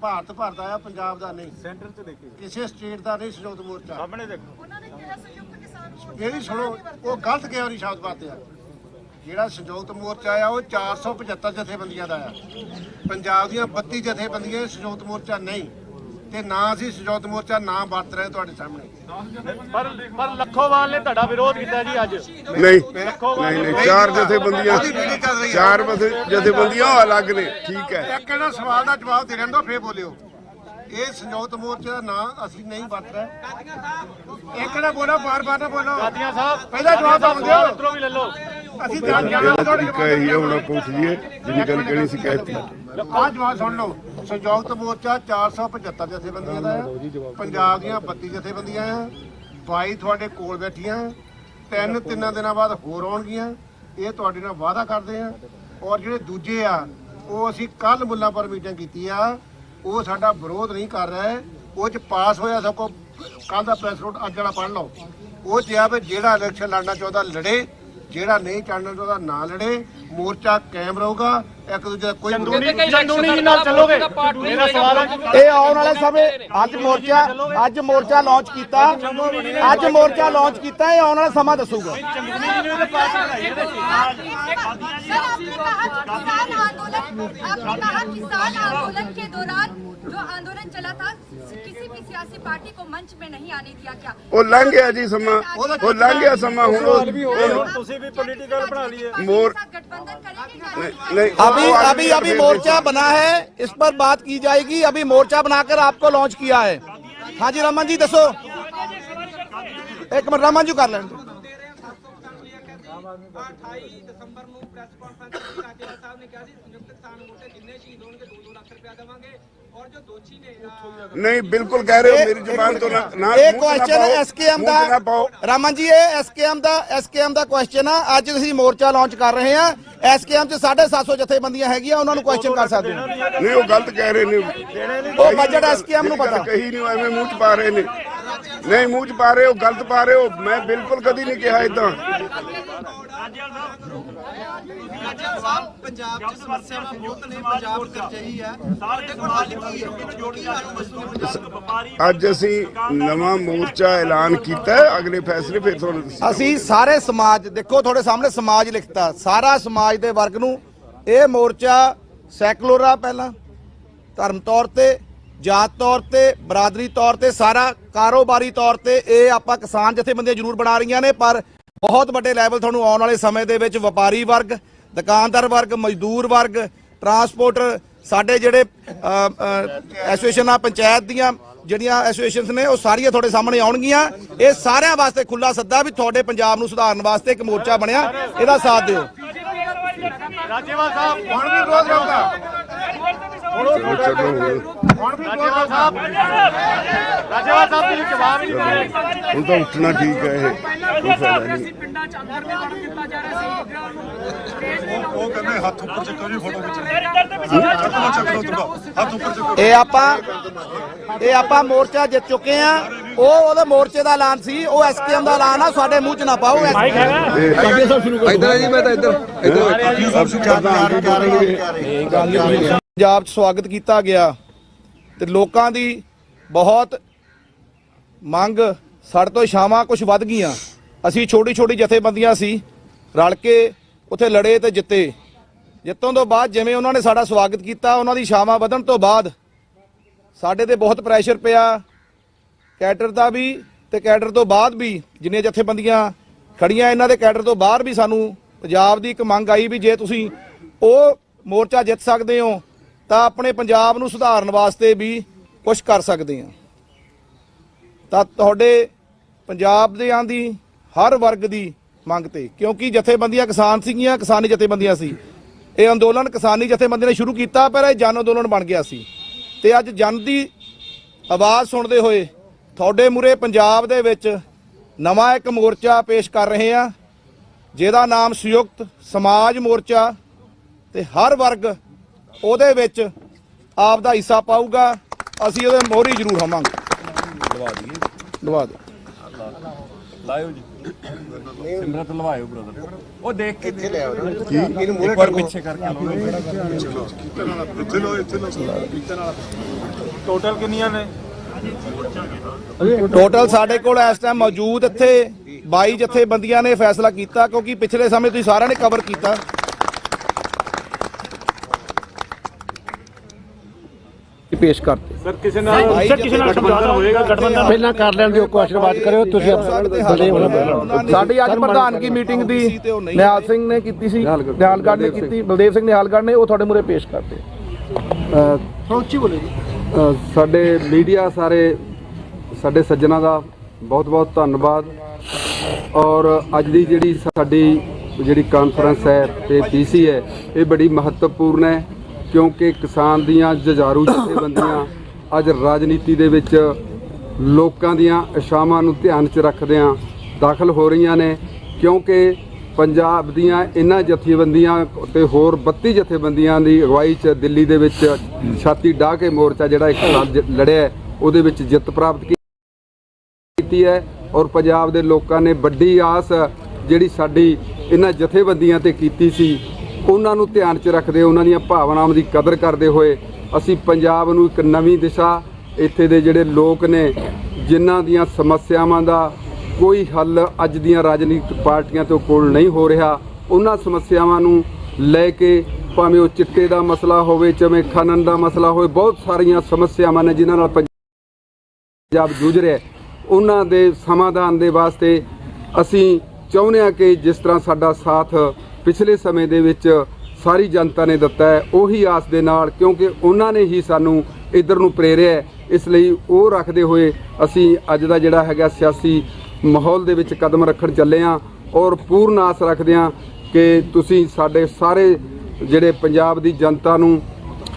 ਭਾਰਤ ਭਰ ਦਾ ਆ ਪੰਜਾਬ ਦਾ ਨਹੀਂ। ਸੈਂਟਰ 'ਚ ਦੇਖੀ। ਕਿਸੇ ਸਟੇਟ ਦਾ ਨਹੀਂ ਸੰਯੁਕਤ ਮੋਰਚਾ। ਸਾਹਮਣੇ ਦੇਖੋ। ਉਹਨਾਂ ਨੇ ਕਿਹਾ ਸੰਯੁਕਤ ਕਿਸਾਨ ਮੋਰਚਾ ਇਹ ਵੀ ਸੁਣੋ ਉਹ ਗਲਤ ਗਿਆ ਨਹੀਂ ਸ਼ਬਦ ਬਾਤੇ ਆ। ਜਿਹੜਾ ਸੰਯੁਕਤ ਮੋਰਚਾ ਆ ਉਹ 475 ਜਥੇਬੰਦੀਆਂ ਦਾ ਆ। ਪੰਜਾਬ ਦੀਆਂ 32 ਜਥੇਬੰਦੀਆਂ ਸੰਯੁਕਤ ਮੋਰਚਾ ਨਹੀਂ। ਤੇ ਨਾ ਅਸੀਂ ਸੰਯੁਕਤ ਮੋਰਚਾ ਨਾ ਵਰਤ ਰਹੇ ਤੁਹਾਡੇ ਸਾਹਮਣੇ। ਪਰ ਪਰ ਲੱਖੋਵਾਲ ਨੇ ਤੁਹਾਡਾ ਵਿਰੋਧ ਕੀਤਾ ਜੀ ਅੱਜ। ਨਹੀਂ ਨਹੀਂ ਨਹੀਂ ਚਾਰ ਜਥੇਬੰਦੀਆਂ ਚਾਰ ਜਥੇ- ਜਥੇਬੰਦੀਆਂ ਉਹ ਅਲੱਗ ਨੇ ਠੀਕ ਹੈ। ਇੱਕ ਇਹਨਾਂ ਸਵਾਲ ਦਾ ਜਵਾਬ ਦੇ ਰਹਿੰਦਾ ਫੇਰ ਬੋਲਿਓ। ਇਹ ਸੰਯੁਕਤ ਮੋਰਚੇ ਦਾ ਨਾਂ ਅਸੀਂ ਨਹੀਂ ਵਰਤ ਰਹੇ। ਇੱਕ ਨਾ ਬੋਲੋ ਬਾਰ ਬਾਰ ਨਾ ਬੋਲੋ। ਕਾਦੀਆਂ ਸਾਹਿਬ ਪਹਿਲਾ ਜਵਾਬ ਤਾਂ ਦਿਓ। ਉਧਰੋਂ ਵੀ ਲੈ ਲਓ। ਅਸੀਂ ਜਾਣ ਜਾਣਾ ਤੁਹਾਡੇ ਹੁਣ ਆਪਾਂ ਉੱਠੀਏ ਜਿੰਨੀ ਗੱਲ ਕਹਿਣੀ ਸੀ ਕਹਿਤੀ ਆਹ ਜਵਾਬ ਸੁਣ ਲਓ। ਸੰਯੁਕਤ ਮੋਰਚਾ 475 ਜਥੇਬੰਦੀਆਂ ਦਾ ਹੈ। ਪੰਜਾਬ ਦੀਆਂ 32 ਜਥੇਬੰਦੀਆਂ ਆ 22 ਤੁਹਾਡੇ ਕੋਲ ਬੈਠੀਆਂ ਤਿੰਨ ਤਿੰਨਾਂ ਦਿਨਾਂ ਬਾਅਦ ਹੋਰ ਆਉਣਗੀਆਂ। ਇਹ ਤੁਹਾਡੇ ਨਾਲ ਵਾਅਦਾ ਕਰਦੇ ਆ ਔਰ ਜਿਹੜੇ ਦੂਜੇ ਆ ਉਹ ਅਸੀਂ ਕੱਲ ਮੁੱਲਾਂ ਪਰ ਮੀਟਿੰਗ ਕੀਤੀ ਆ। ਉਹ ਸਾਡਾ ਵਿਰੋਧ ਨਹੀਂ ਕਰ ਰਹੇ। ਉਹ ਚ ਪਾਸ ਹੋਇਆ ਸਭ ਕੋ। ਕੱਲ ਦਾ ਪ੍ਰੈਸ ਨੋਟ ਅੱਜ ਵਾਲਾ ਪੜ੍ਹ ਲਓ। ਉਹ ਆ ਵੀ ਜਿਹੜਾ ਇਲੈਕਸ਼ਨ ਲੜਨਾ ਚਾਹੁੰਦਾ ਲੜੇ। ਜਿਹੜਾ ਨਹੀਂ ਚੜਨਾ ਉਹਦਾ ਨਾਂ ਲੜੇ ਮੋਰਚਾ ਕਾਇਮ ਰਹੂਗਾ। ਇੱਕ ਦੂਜੇ ਦਾ ਕੋਈ ਵਿਰੋਧ ਨਹੀਂ। ਚੰਦੂਨੀ ਜੀ ਨਾਲ ਚੱਲੋਗੇ ਮੇਰਾ ਸਵਾਲ ਹੈ ਇਹ ਆਉਣ ਵਾਲੇ ਸਮੇਂ ਅੱਜ ਮੋਰਚਾ ਅੱਜ ਮੋਰਚਾ ਲਾਂਚ ਕੀਤਾ ਅੱਜ ਮੋਰਚਾ ਲਾਂਚ ਕੀਤਾ ਇਹ ਆਉਣ ਵਾਲਾ ਸਮਾਂ ਦੱਸੂਗਾ ਚੰਦੂਨੀ ਜੀ ਨੇ ਉਹਦੇ ਪਾਸ ਲੜਾਈ ਇਹਦੇ सर आपने कहा किसान आंदोलन आपने कहा किसान आंदोलन के दौरान जो आंदोलन चला था किसी भी सियासी पार्टी को मंच में नहीं आने दिया क्या ਉਹ ਲੰਘ ਗਿਆ ਜੀ ਸਮਾਂ ਉਹ ਲੰਘ ਗਿਆ ਸਮਾਂ ਹੁਣ ਉਹ- ਉਹ- ਤੁਸੀਂ ਵੀ ਪੋਲੀਟੀਕਲ ਬਣਾ ਲਈਏ मोर- गठबंधन करेंगे क्या नहीं नहीं अभी वो अभी अभी मोर्चा बना है इस पर बात की जाएगी अभी मोर्चा बनाकर आपको लॉन्च किया है हाँ जी रमन जी दसो एक मिनट रमन जी कर लें ਦਸੰਬਰ ਨੂੰ ਪ੍ਰੈਸ ਕਾਨਫਰੰਸ ਵਿੱਚ ਰਾਜੇਵਾਲ ਸਾਹਿਬ ਨੇ ਕਿਹਾ ਸੀ ਸੰਯੁਕਤ ਕਿਸਾਨ ਮੋਰਚਾ ਜਿੰਨੇ ਸ਼ਹੀਦ ਹੋਣਗੇ 2-2 ਲੱਖ ਰੁਪਇਆ ਦੇਵਾਂਗੇ ਨਹੀਂ ਬਿਲਕੁਲ ਕਹਿ ਰਹੇ ਹੋ ਮੇਰੀ ਜ਼ੁਬਾਨ ਤੋਂ ਨਾ- ਇਹ ਕੁਐਸਚਨ ਐਸਕੇਐਮ ਦਾ ਰਮਨ ਜੀ ਇਹ ਐਸਕੇਐਮ ਦਾ ਐਸਕੇਐਮ ਦਾ ਕੁਐਸਚਨ ਆ। ਅੱਜ ਤੁਸੀਂ ਮੋਰਚਾ ਲਾਂਚ ਕਰ ਰਹੇ ਆ ਐਸਕੇਐਮ ਚ 750 ਜਥੇਬੰਦੀਆਂ ਹੈਗੀਆਂ ਉਹਨਾਂ ਨੂੰ ਕੁਐਸਚਨ ਕਰ ਸਕਦੇ ਨਹੀਂ ਉਹ ਗਲਤ ਕਹਿ ਰਹੇ ਨੇ। ਉਹ budget SKM ਨੂੰ ਪਤਾ। ਕਹੀ ਨਹੀਂ ਐਵੇਂ ਮੂੰਹ ਚ ਪਾ ਰਹੇ ਨੇ। ਨਹੀਂ ਮੂੰਹ ਚ ਪਾ ਰਹੇ ਹੋ ਗਲਤ ਪਾ ਰਹੇ ਹੋ। ਮੈਂ ਬਿਲਕੁਲ ਕਦੀ ਨਹੀਂ ਕਿਹਾ ਇਦਾਂ ਅੱਜ ਸਮਾਜ ਅਸੀਂ ਨਵਾਂ ਮੋਰਚਾ ਐਲਾਨ ਕੀਤਾ ਹੈ। ਅਗਲੇ ਫੈਸਲੇ ਫਿਰ ਤੁਹਾਨੂੰ ਅਸੀਂ ਸਾਰੇ ਸਮਾਜ ਦੇਖੋ ਤੁਹਾਡੇ ਸਾਹਮਣੇ ਸਮਾਜ ਲਿਖਤਾ। ਸਾਰਾ ਸਮਾਜ ਦੇ ਵਰਗ ਨੂੰ ਇਹ ਮੋਰਚਾ ਸੈਕੂਲਰਾ ਪਹਿਲਾਂ। ਧਰਮ ਤੌਰ ਤੇ ਜਾਤ ਤੌਰ ਤੇ ਬਰਾਦਰੀ ਤੌਰ ਤੇ ਸਾਰਾ ਕਾਰੋਬਾਰੀ ਤੌਰ ਤੇ ਇਹ ਆਪਾਂ ਕਿਸਾਨ ਜਥੇਬੰਦੀਆਂ ਜ਼ਰੂਰ ਬਣਾ ਰਹੀਆਂ ਨੇ ਪਰ ਬਹੁਤ ਵੱਡੇ ਲੈਵਲ ਤੁਹਾਨੂੰ ਆਉਣ ਵਾਲੇ ਸਮੇਂ ਦੇ ਵਿੱਚ ਵਪਾਰੀ ਵਰਗ ਦੁਕਾਨਦਾਰ ਵਰਗ ਮਜ਼ਦੂਰ ਵਰਗ ਟਰਾਂਸਪੋਰਟਰ ਸਾਡੇ ਜਿਹੜੇ ਐਸੋਸੀਏਸ਼ਨ ਆ ਪੰਚਾਇਤ ਦੀਆਂ ਜਿਹੜੀਆਂ ਐਸੋਸੀਏਸ਼ਨਸ ਨੇ ਉਹ ਸਾਰੀਆਂ ਤੁਹਾਡੇ ਸਾਹਮਣੇ ਆਉਣਗੀਆਂ। ਇਹ ਸਾਰਿਆਂ ਵਾਸਤੇ ਖੁੱਲਾ ਸੱਦਾ ਵੀ ਤੁਹਾਡੇ ਪੰਜਾਬ ਨੂੰ ਸੁਧਾਰਨ ਵਾਸਤੇ ਇੱਕ ਮੋਰਚਾ ਬਣਿਆ ਇਹਦਾ ਸਾਥ ਦਿਓ। ਰਾਜੇਵਾਲ ਸਾਹਿਬ ਹੁਣ ਵੀ ਵਿਰੋਧ ਰਹੂਗਾ ਹੁਣ ਹੁਣ ਵੀ ਵਿਰੋਧ ਰਾਜੇਵਾਲ ਸਾਹਿਬ। ਰਾਜੇਵਾਲ ਸਾਹਿਬ ਤੁਸੀਂ ਜਵਾਬ ਹੀ ਨਹੀਂ ਦੇ ਰਹੇ। ਹੁਣ ਤਾਂ ਉੱਠਣਾ ਠੀਕ ਹੈ ਇਹ। ਕੋਈ ਫਾਇਦਾ ਨਹੀਂ। ਪਿੰਡਾਂ ਚ ਅੰਦਰ ਦੇ ਵੜ ਦਿੱਤਾ ਜਾ ਰਿਹਾ ਸੀ ਉਹ ਕਹਿੰਦੇ ਹੱਥ ਉੱਪਰ ਚੱਕੋ ਜੀ ਫੋਟੋ ਖਿੱਚੋ। ਇਹ ਆਪਾਂ ਇਹ ਆਪਾਂ ਮੋਰਚਾ ਜਿੱਤ ਚੁੱਕੇ ਆ ਉਹ ਉਹਦੇ ਮੋਰਚੇ ਦਾ ਐਲਾਨ ਸੀ ਉਹ ਐਸਕੇਐਮ ਦਾ ਐਲਾਨ ਆ ਸਾਡੇ ਮੂੰਹ 'ਚ ਨਾ ਪਾਓ ਇੱਧਰ ਜੀ ਮੈਂ ਤਾਂ ਇੱਧਰ ਇੱਧਰ ਪੰਜਾਬ 'ਚ ਸਵਾਗਤ ਕੀਤਾ ਗਿਆ। ਤੇ ਲੋਕਾਂ ਦੀ ਬਹੁਤ ਮੰਗ, ਸਾਡੇ ਤੋਂ ਇਛਾਵਾਂ ਕੁਝ ਵੱਧ ਗਈਆਂ। ਅਸੀਂ ਛੋਟੀ ਛੋਟੀ ਜਥੇਬੰਦੀਆਂ ਸੀ, ਰਲ ਕੇ ਉੱਥੇ ਲੜੇ ਤੇ ਜਿੱਤੇ। ਜਿੱਤੋਂ ਤੋਂ ਬਾਅਦ ਜਿਵੇਂ ਉਹਨਾਂ ਨੇ ਸਾਡਾ ਸਵਾਗਤ ਕੀਤਾ, ਉਹਨਾਂ ਦੀ ਇਛਾਵਾਂ ਵਧਣ ਤੋਂ ਬਾਅਦ ਸਾਡੇ ਤੇ ਬਹੁਤ ਪ੍ਰੈਸ਼ਰ ਪਿਆ। ਕੈਡਰ ਦਾ ਵੀ ਤੇ ਕੈਡਰ ਤੋਂ ਬਾਅਦ ਵੀ ਜਿੰਨੀਆਂ ਜਥੇਬੰਦੀਆਂ ਖੜੀਆਂ, ਇਹਨਾਂ ਦੇ ਕੈਡਰ ਤੋਂ ਬਾਹਰ ਵੀ ਸਾਨੂੰ ਪੰਜਾਬ ਦੀ ਇੱਕ ਮੰਗ ਆਈ ਵੀ ਜੇ ਤੁਸੀਂ ਉਹ ਮੋਰਚਾ ਜਿੱਤ ਸਕਦੇ ਹੋ ਤਾਂ ਆਪਣੇ ਪੰਜਾਬ ਨੂੰ ਸੁਧਾਰਨ ਵਾਸਤੇ ਵੀ ਕੁਝ ਕਰ ਸਕਦੇ ਆ ਤਾਂ ਤੁਹਾਡੇ ਪੰਜਾਬ ਦੇ ਆਂ ਦੀ ਹਰ ਵਰਗ ਦੀ ਮੰਗ ਤੇ, ਕਿਉਂਕਿ ਜਥੇਬੰਦੀਆਂ ਕਿਸਾਨ ਸੀਗੀਆਂ, ਕਿਸਾਨੀ ਜਥੇਬੰਦੀਆਂ ਸੀ। ਇਹ ਅੰਦੋਲਨ ਕਿਸਾਨੀ ਜਥੇਬੰਦੀਆਂ ਨੇ ਸ਼ੁਰੂ ਕੀਤਾ, ਪਰ ਇਹ ਜਨ ਅੰਦੋਲਨ ਬਣ ਗਿਆ ਸੀ। ਤੇ ਅੱਜ ਜਨ ਦੀ ਆਵਾਜ਼ ਸੁਣਦੇ ਹੋਏ ਤੁਹਾਡੇ ਮੂਰੇ ਪੰਜਾਬ ਦੇ ਵਿੱਚ ਨਵਾਂ ਇੱਕ ਮੋਰਚਾ ਪੇਸ਼ ਕਰ ਰਹੇ ਆ ਜਿਹਦਾ ਨਾਮ ਸੰਯੁਕਤ ਸਮਾਜ ਮੋਰਚਾ ਤੇ ਹਰ ਵਰਗ ਉਹਦੇ ਵਿੱਚ ਆਪ ਦਾ ਹਿੱਸਾ ਪਾਊਗਾ। ਅਸੀਂ ਉਹਦੇ ਮੋਹਰੀ ਜ਼ਰੂਰ ਹੋਵਾਂਗੇ। ਲਵਾ ਦਈਏ। ਲਵਾ ਦਿਓ ਲਾਇਓ ਜੀ। ਸਿਮਰਤ ਲਵਾਇਓ ਬ੍ਰਦਰ ਉਹ ਦੇਖ ਕੇ ਇੱਥੇ ਲੈ ਆਓ। ਇੱਕ ਵਾਰ ਪਿੱਛੇ ਕਰਕੇ ਲਾਓ। ਟੋਟਲ ਕਿੰਨੀਆਂ ਨੇ? ਟੋਟਲ ਸਾਡੇ ਕੋਲ ਇਸ ਟਾਈਮ ਮੌਜੂਦ ਇੱਥੇ 22 ਜਥੇਬੰਦੀਆਂ ਨੇ ਫੈਸਲਾ ਕੀਤਾ ਕਿਉਂਕਿ ਪਿਛਲੇ ਸਮੇਂ ਤੁਸੀਂ ਸਾਰਿਆਂ ਨੇ ਕਵਰ ਕੀਤਾ। ਪੇਸ਼ ਕਰਤੇ। ਸਰ ਕਿਸੇ ਨਾਲ ਸਰ ਕਿਸੇ ਨਾਲ ਗਠਬੰਧਨ ਹੋਏਗਾ ਗਠਬੰਧਨ ਪਹਿਲਾਂ ਕਰ ਲੈਣ ਦਿਓ ਕੁਐਸਚਨ ਬਾਤ ਕਰਿਓ ਤੁਸੀਂ ਬਲਦੇਵ ਨਾਲ ਬੋਲੋ ਸਾਡੀ ਅੱਜ ਪ੍ਰਧਾਨਗੀ ਮੀਟਿੰਗ ਦੀ ਨਿਹਾਲ ਸਿੰਘ ਨੇ ਕੀਤੀ ਸੀ। ਨਿਹਾਲਗੜ੍ਹ ਨੇ ਕੀਤੀ ਬਲਦੇਵ ਸਿੰਘ ਨਿਹਾਲਗੜ੍ਹ ਨੇ ਉਹ ਤੁਹਾਡੇ ਮੂਰੇ ਪੇਸ਼ ਕਰਦੇ ਉੱਚੀ ਬੋਲੋ ਜੀ। ਸਾਡੇ ਮੀਡੀਆ ਸਾਰੇ ਸਾਡੇ ਸੱਜਣਾ ਦਾ ਬਹੁਤ ਬਹੁਤ ਧੰਨਵਾਦ। ਔਰ ਅੱਜ ਦੀ ਜਿਹੜੀ ਸਾਡੀ ਜਿਹੜੀ ਕਾਨਫਰੰਸ ਹੈ ਤੇ ਪੀਸੀ ਹੈ ਇਹ ਬੜੀ ਮਹੱਤਵਪੂਰਨ ਹੈ। ਕਿਉਂਕਿ ਕਿਸਾਨ ਦੀਆਂ ਜੁਝਾਰੂ ਜਥੇਬੰਦੀਆਂ ਅੱਜ ਰਾਜਨੀਤੀ ਦੇ ਵਿੱਚ ਲੋਕਾਂ ਦੀਆਂ ਇਸ਼ਾਵਾਂ ਨੂੰ ਧਿਆਨ 'ਚ ਰੱਖਦਿਆਂ ਦਾਖਲ ਹੋ ਰਹੀਆਂ ਨੇ, ਕਿਉਂਕਿ ਪੰਜਾਬ ਦੀਆਂ ਇਹਨਾਂ ਜਥੇਬੰਦੀਆਂ ਤੇ ਹੋਰ 32 ਜਥੇਬੰਦੀਆਂ ਦੀ ਅਗਵਾਈ 'ਚ ਦਿੱਲੀ ਦੇ ਵਿੱਚ ਛਾਤੀ ਡਾਹ ਕੇ ਮੋਰਚਾ ਜਿਹੜਾ ਇੱਕ ਸਾਲ ਲੜਿਆ ਉਹਦੇ ਵਿੱਚ ਜਿੱਤ ਪ੍ਰਾਪਤ ਕੀਤੀ ਹੈ ਔਰ ਪੰਜਾਬ ਦੇ ਲੋਕਾਂ ਨੇ ਵੱਡੀ ਆਸ ਜਿਹੜੀ ਸਾਡੀ ਇਹਨਾਂ ਜਥੇਬੰਦੀਆਂ ਤੇ ਕੀਤੀ ਸੀ ਉਹਨਾਂ ਨੂੰ ਧਿਆਨ 'ਚ ਰੱਖਦੇ ਉਹਨਾਂ ਦੀਆਂ ਭਾਵਨਾਵਾਂ ਦੀ ਕਦਰ ਕਰਦੇ ਹੋਏ ਅਸੀਂ ਪੰਜਾਬ ਨੂੰ ਇੱਕ ਨਵੀਂ ਦਿਸ਼ਾ ਇੱਥੇ ਦੇ ਜਿਹੜੇ ਲੋਕ ਨੇ, ਜਿਨ੍ਹਾਂ ਦੀਆਂ ਸਮੱਸਿਆਵਾਂ ਦਾ ਕੋਈ ਹੱਲ ਅੱਜ ਦੀਆਂ ਰਾਜਨੀਤਿਕ ਪਾਰਟੀਆਂ ਤੋਂ ਕੋਲ ਨਹੀਂ ਹੋ ਰਿਹਾ, ਉਹਨਾਂ ਸਮੱਸਿਆਵਾਂ ਨੂੰ ਲੈ ਕੇ ਭਾਵੇਂ ਉਹ ਚਿੱਟੇ ਦਾ ਮਸਲਾ ਹੋਵੇ, ਚਾਹੇ ਖਨਨ ਦਾ ਮਸਲਾ ਹੋਵੇ, ਬਹੁਤ ਸਾਰੀਆਂ ਸਮੱਸਿਆਵਾਂ ਨੇ ਜਿਨ੍ਹਾਂ ਨਾਲ ਪੰਜ- ਪੰਜਾਬ ਜੂਝ ਰਿਹਾ ਉਹਨਾਂ ਦੇ ਸਮਾਧਾਨ ਦੇ ਵਾਸਤੇ ਅਸੀਂ ਚਾਹੁੰਦੇ ਹਾਂ ਕਿ ਜਿਸ ਤਰ੍ਹਾਂ ਸਾਡਾ ਸਾਥ ਪਿਛਲੇ ਸਮੇਂ ਦੇ ਵਿੱਚ ਸਾਰੀ ਜਨਤਾ ਨੇ ਦਿੱਤਾ ਹੈ। ਉਹੀ ਆਸ ਦੇ ਨਾਲ, ਕਿਉਂਕਿ ਉਹਨਾਂ ਨੇ ਹੀ ਸਾਨੂੰ ਇਧਰ ਨੂੰ ਪ੍ਰੇਰਿਆ ਇਸ ਲਈ ਉਹ ਰੱਖਦੇ ਹੋਏ ਅਸੀਂ ਅੱਜ ਦਾ ਜਿਹੜਾ ਹੈਗਾ ਸਿਆਸੀ ਮਾਹੌਲ ਦੇ ਵਿੱਚ ਕਦਮ ਰੱਖਣ ਚੱਲੇ ਹਾਂ ਔਰ ਪੂਰਨ ਆਸ ਰੱਖਦੇ ਹਾਂ ਕਿ ਤੁਸੀਂ ਸਾਡੇ ਸਾਰੇ ਜਿਹੜੇ ਪੰਜਾਬ ਦੀ ਜਨਤਾ ਨੂੰ,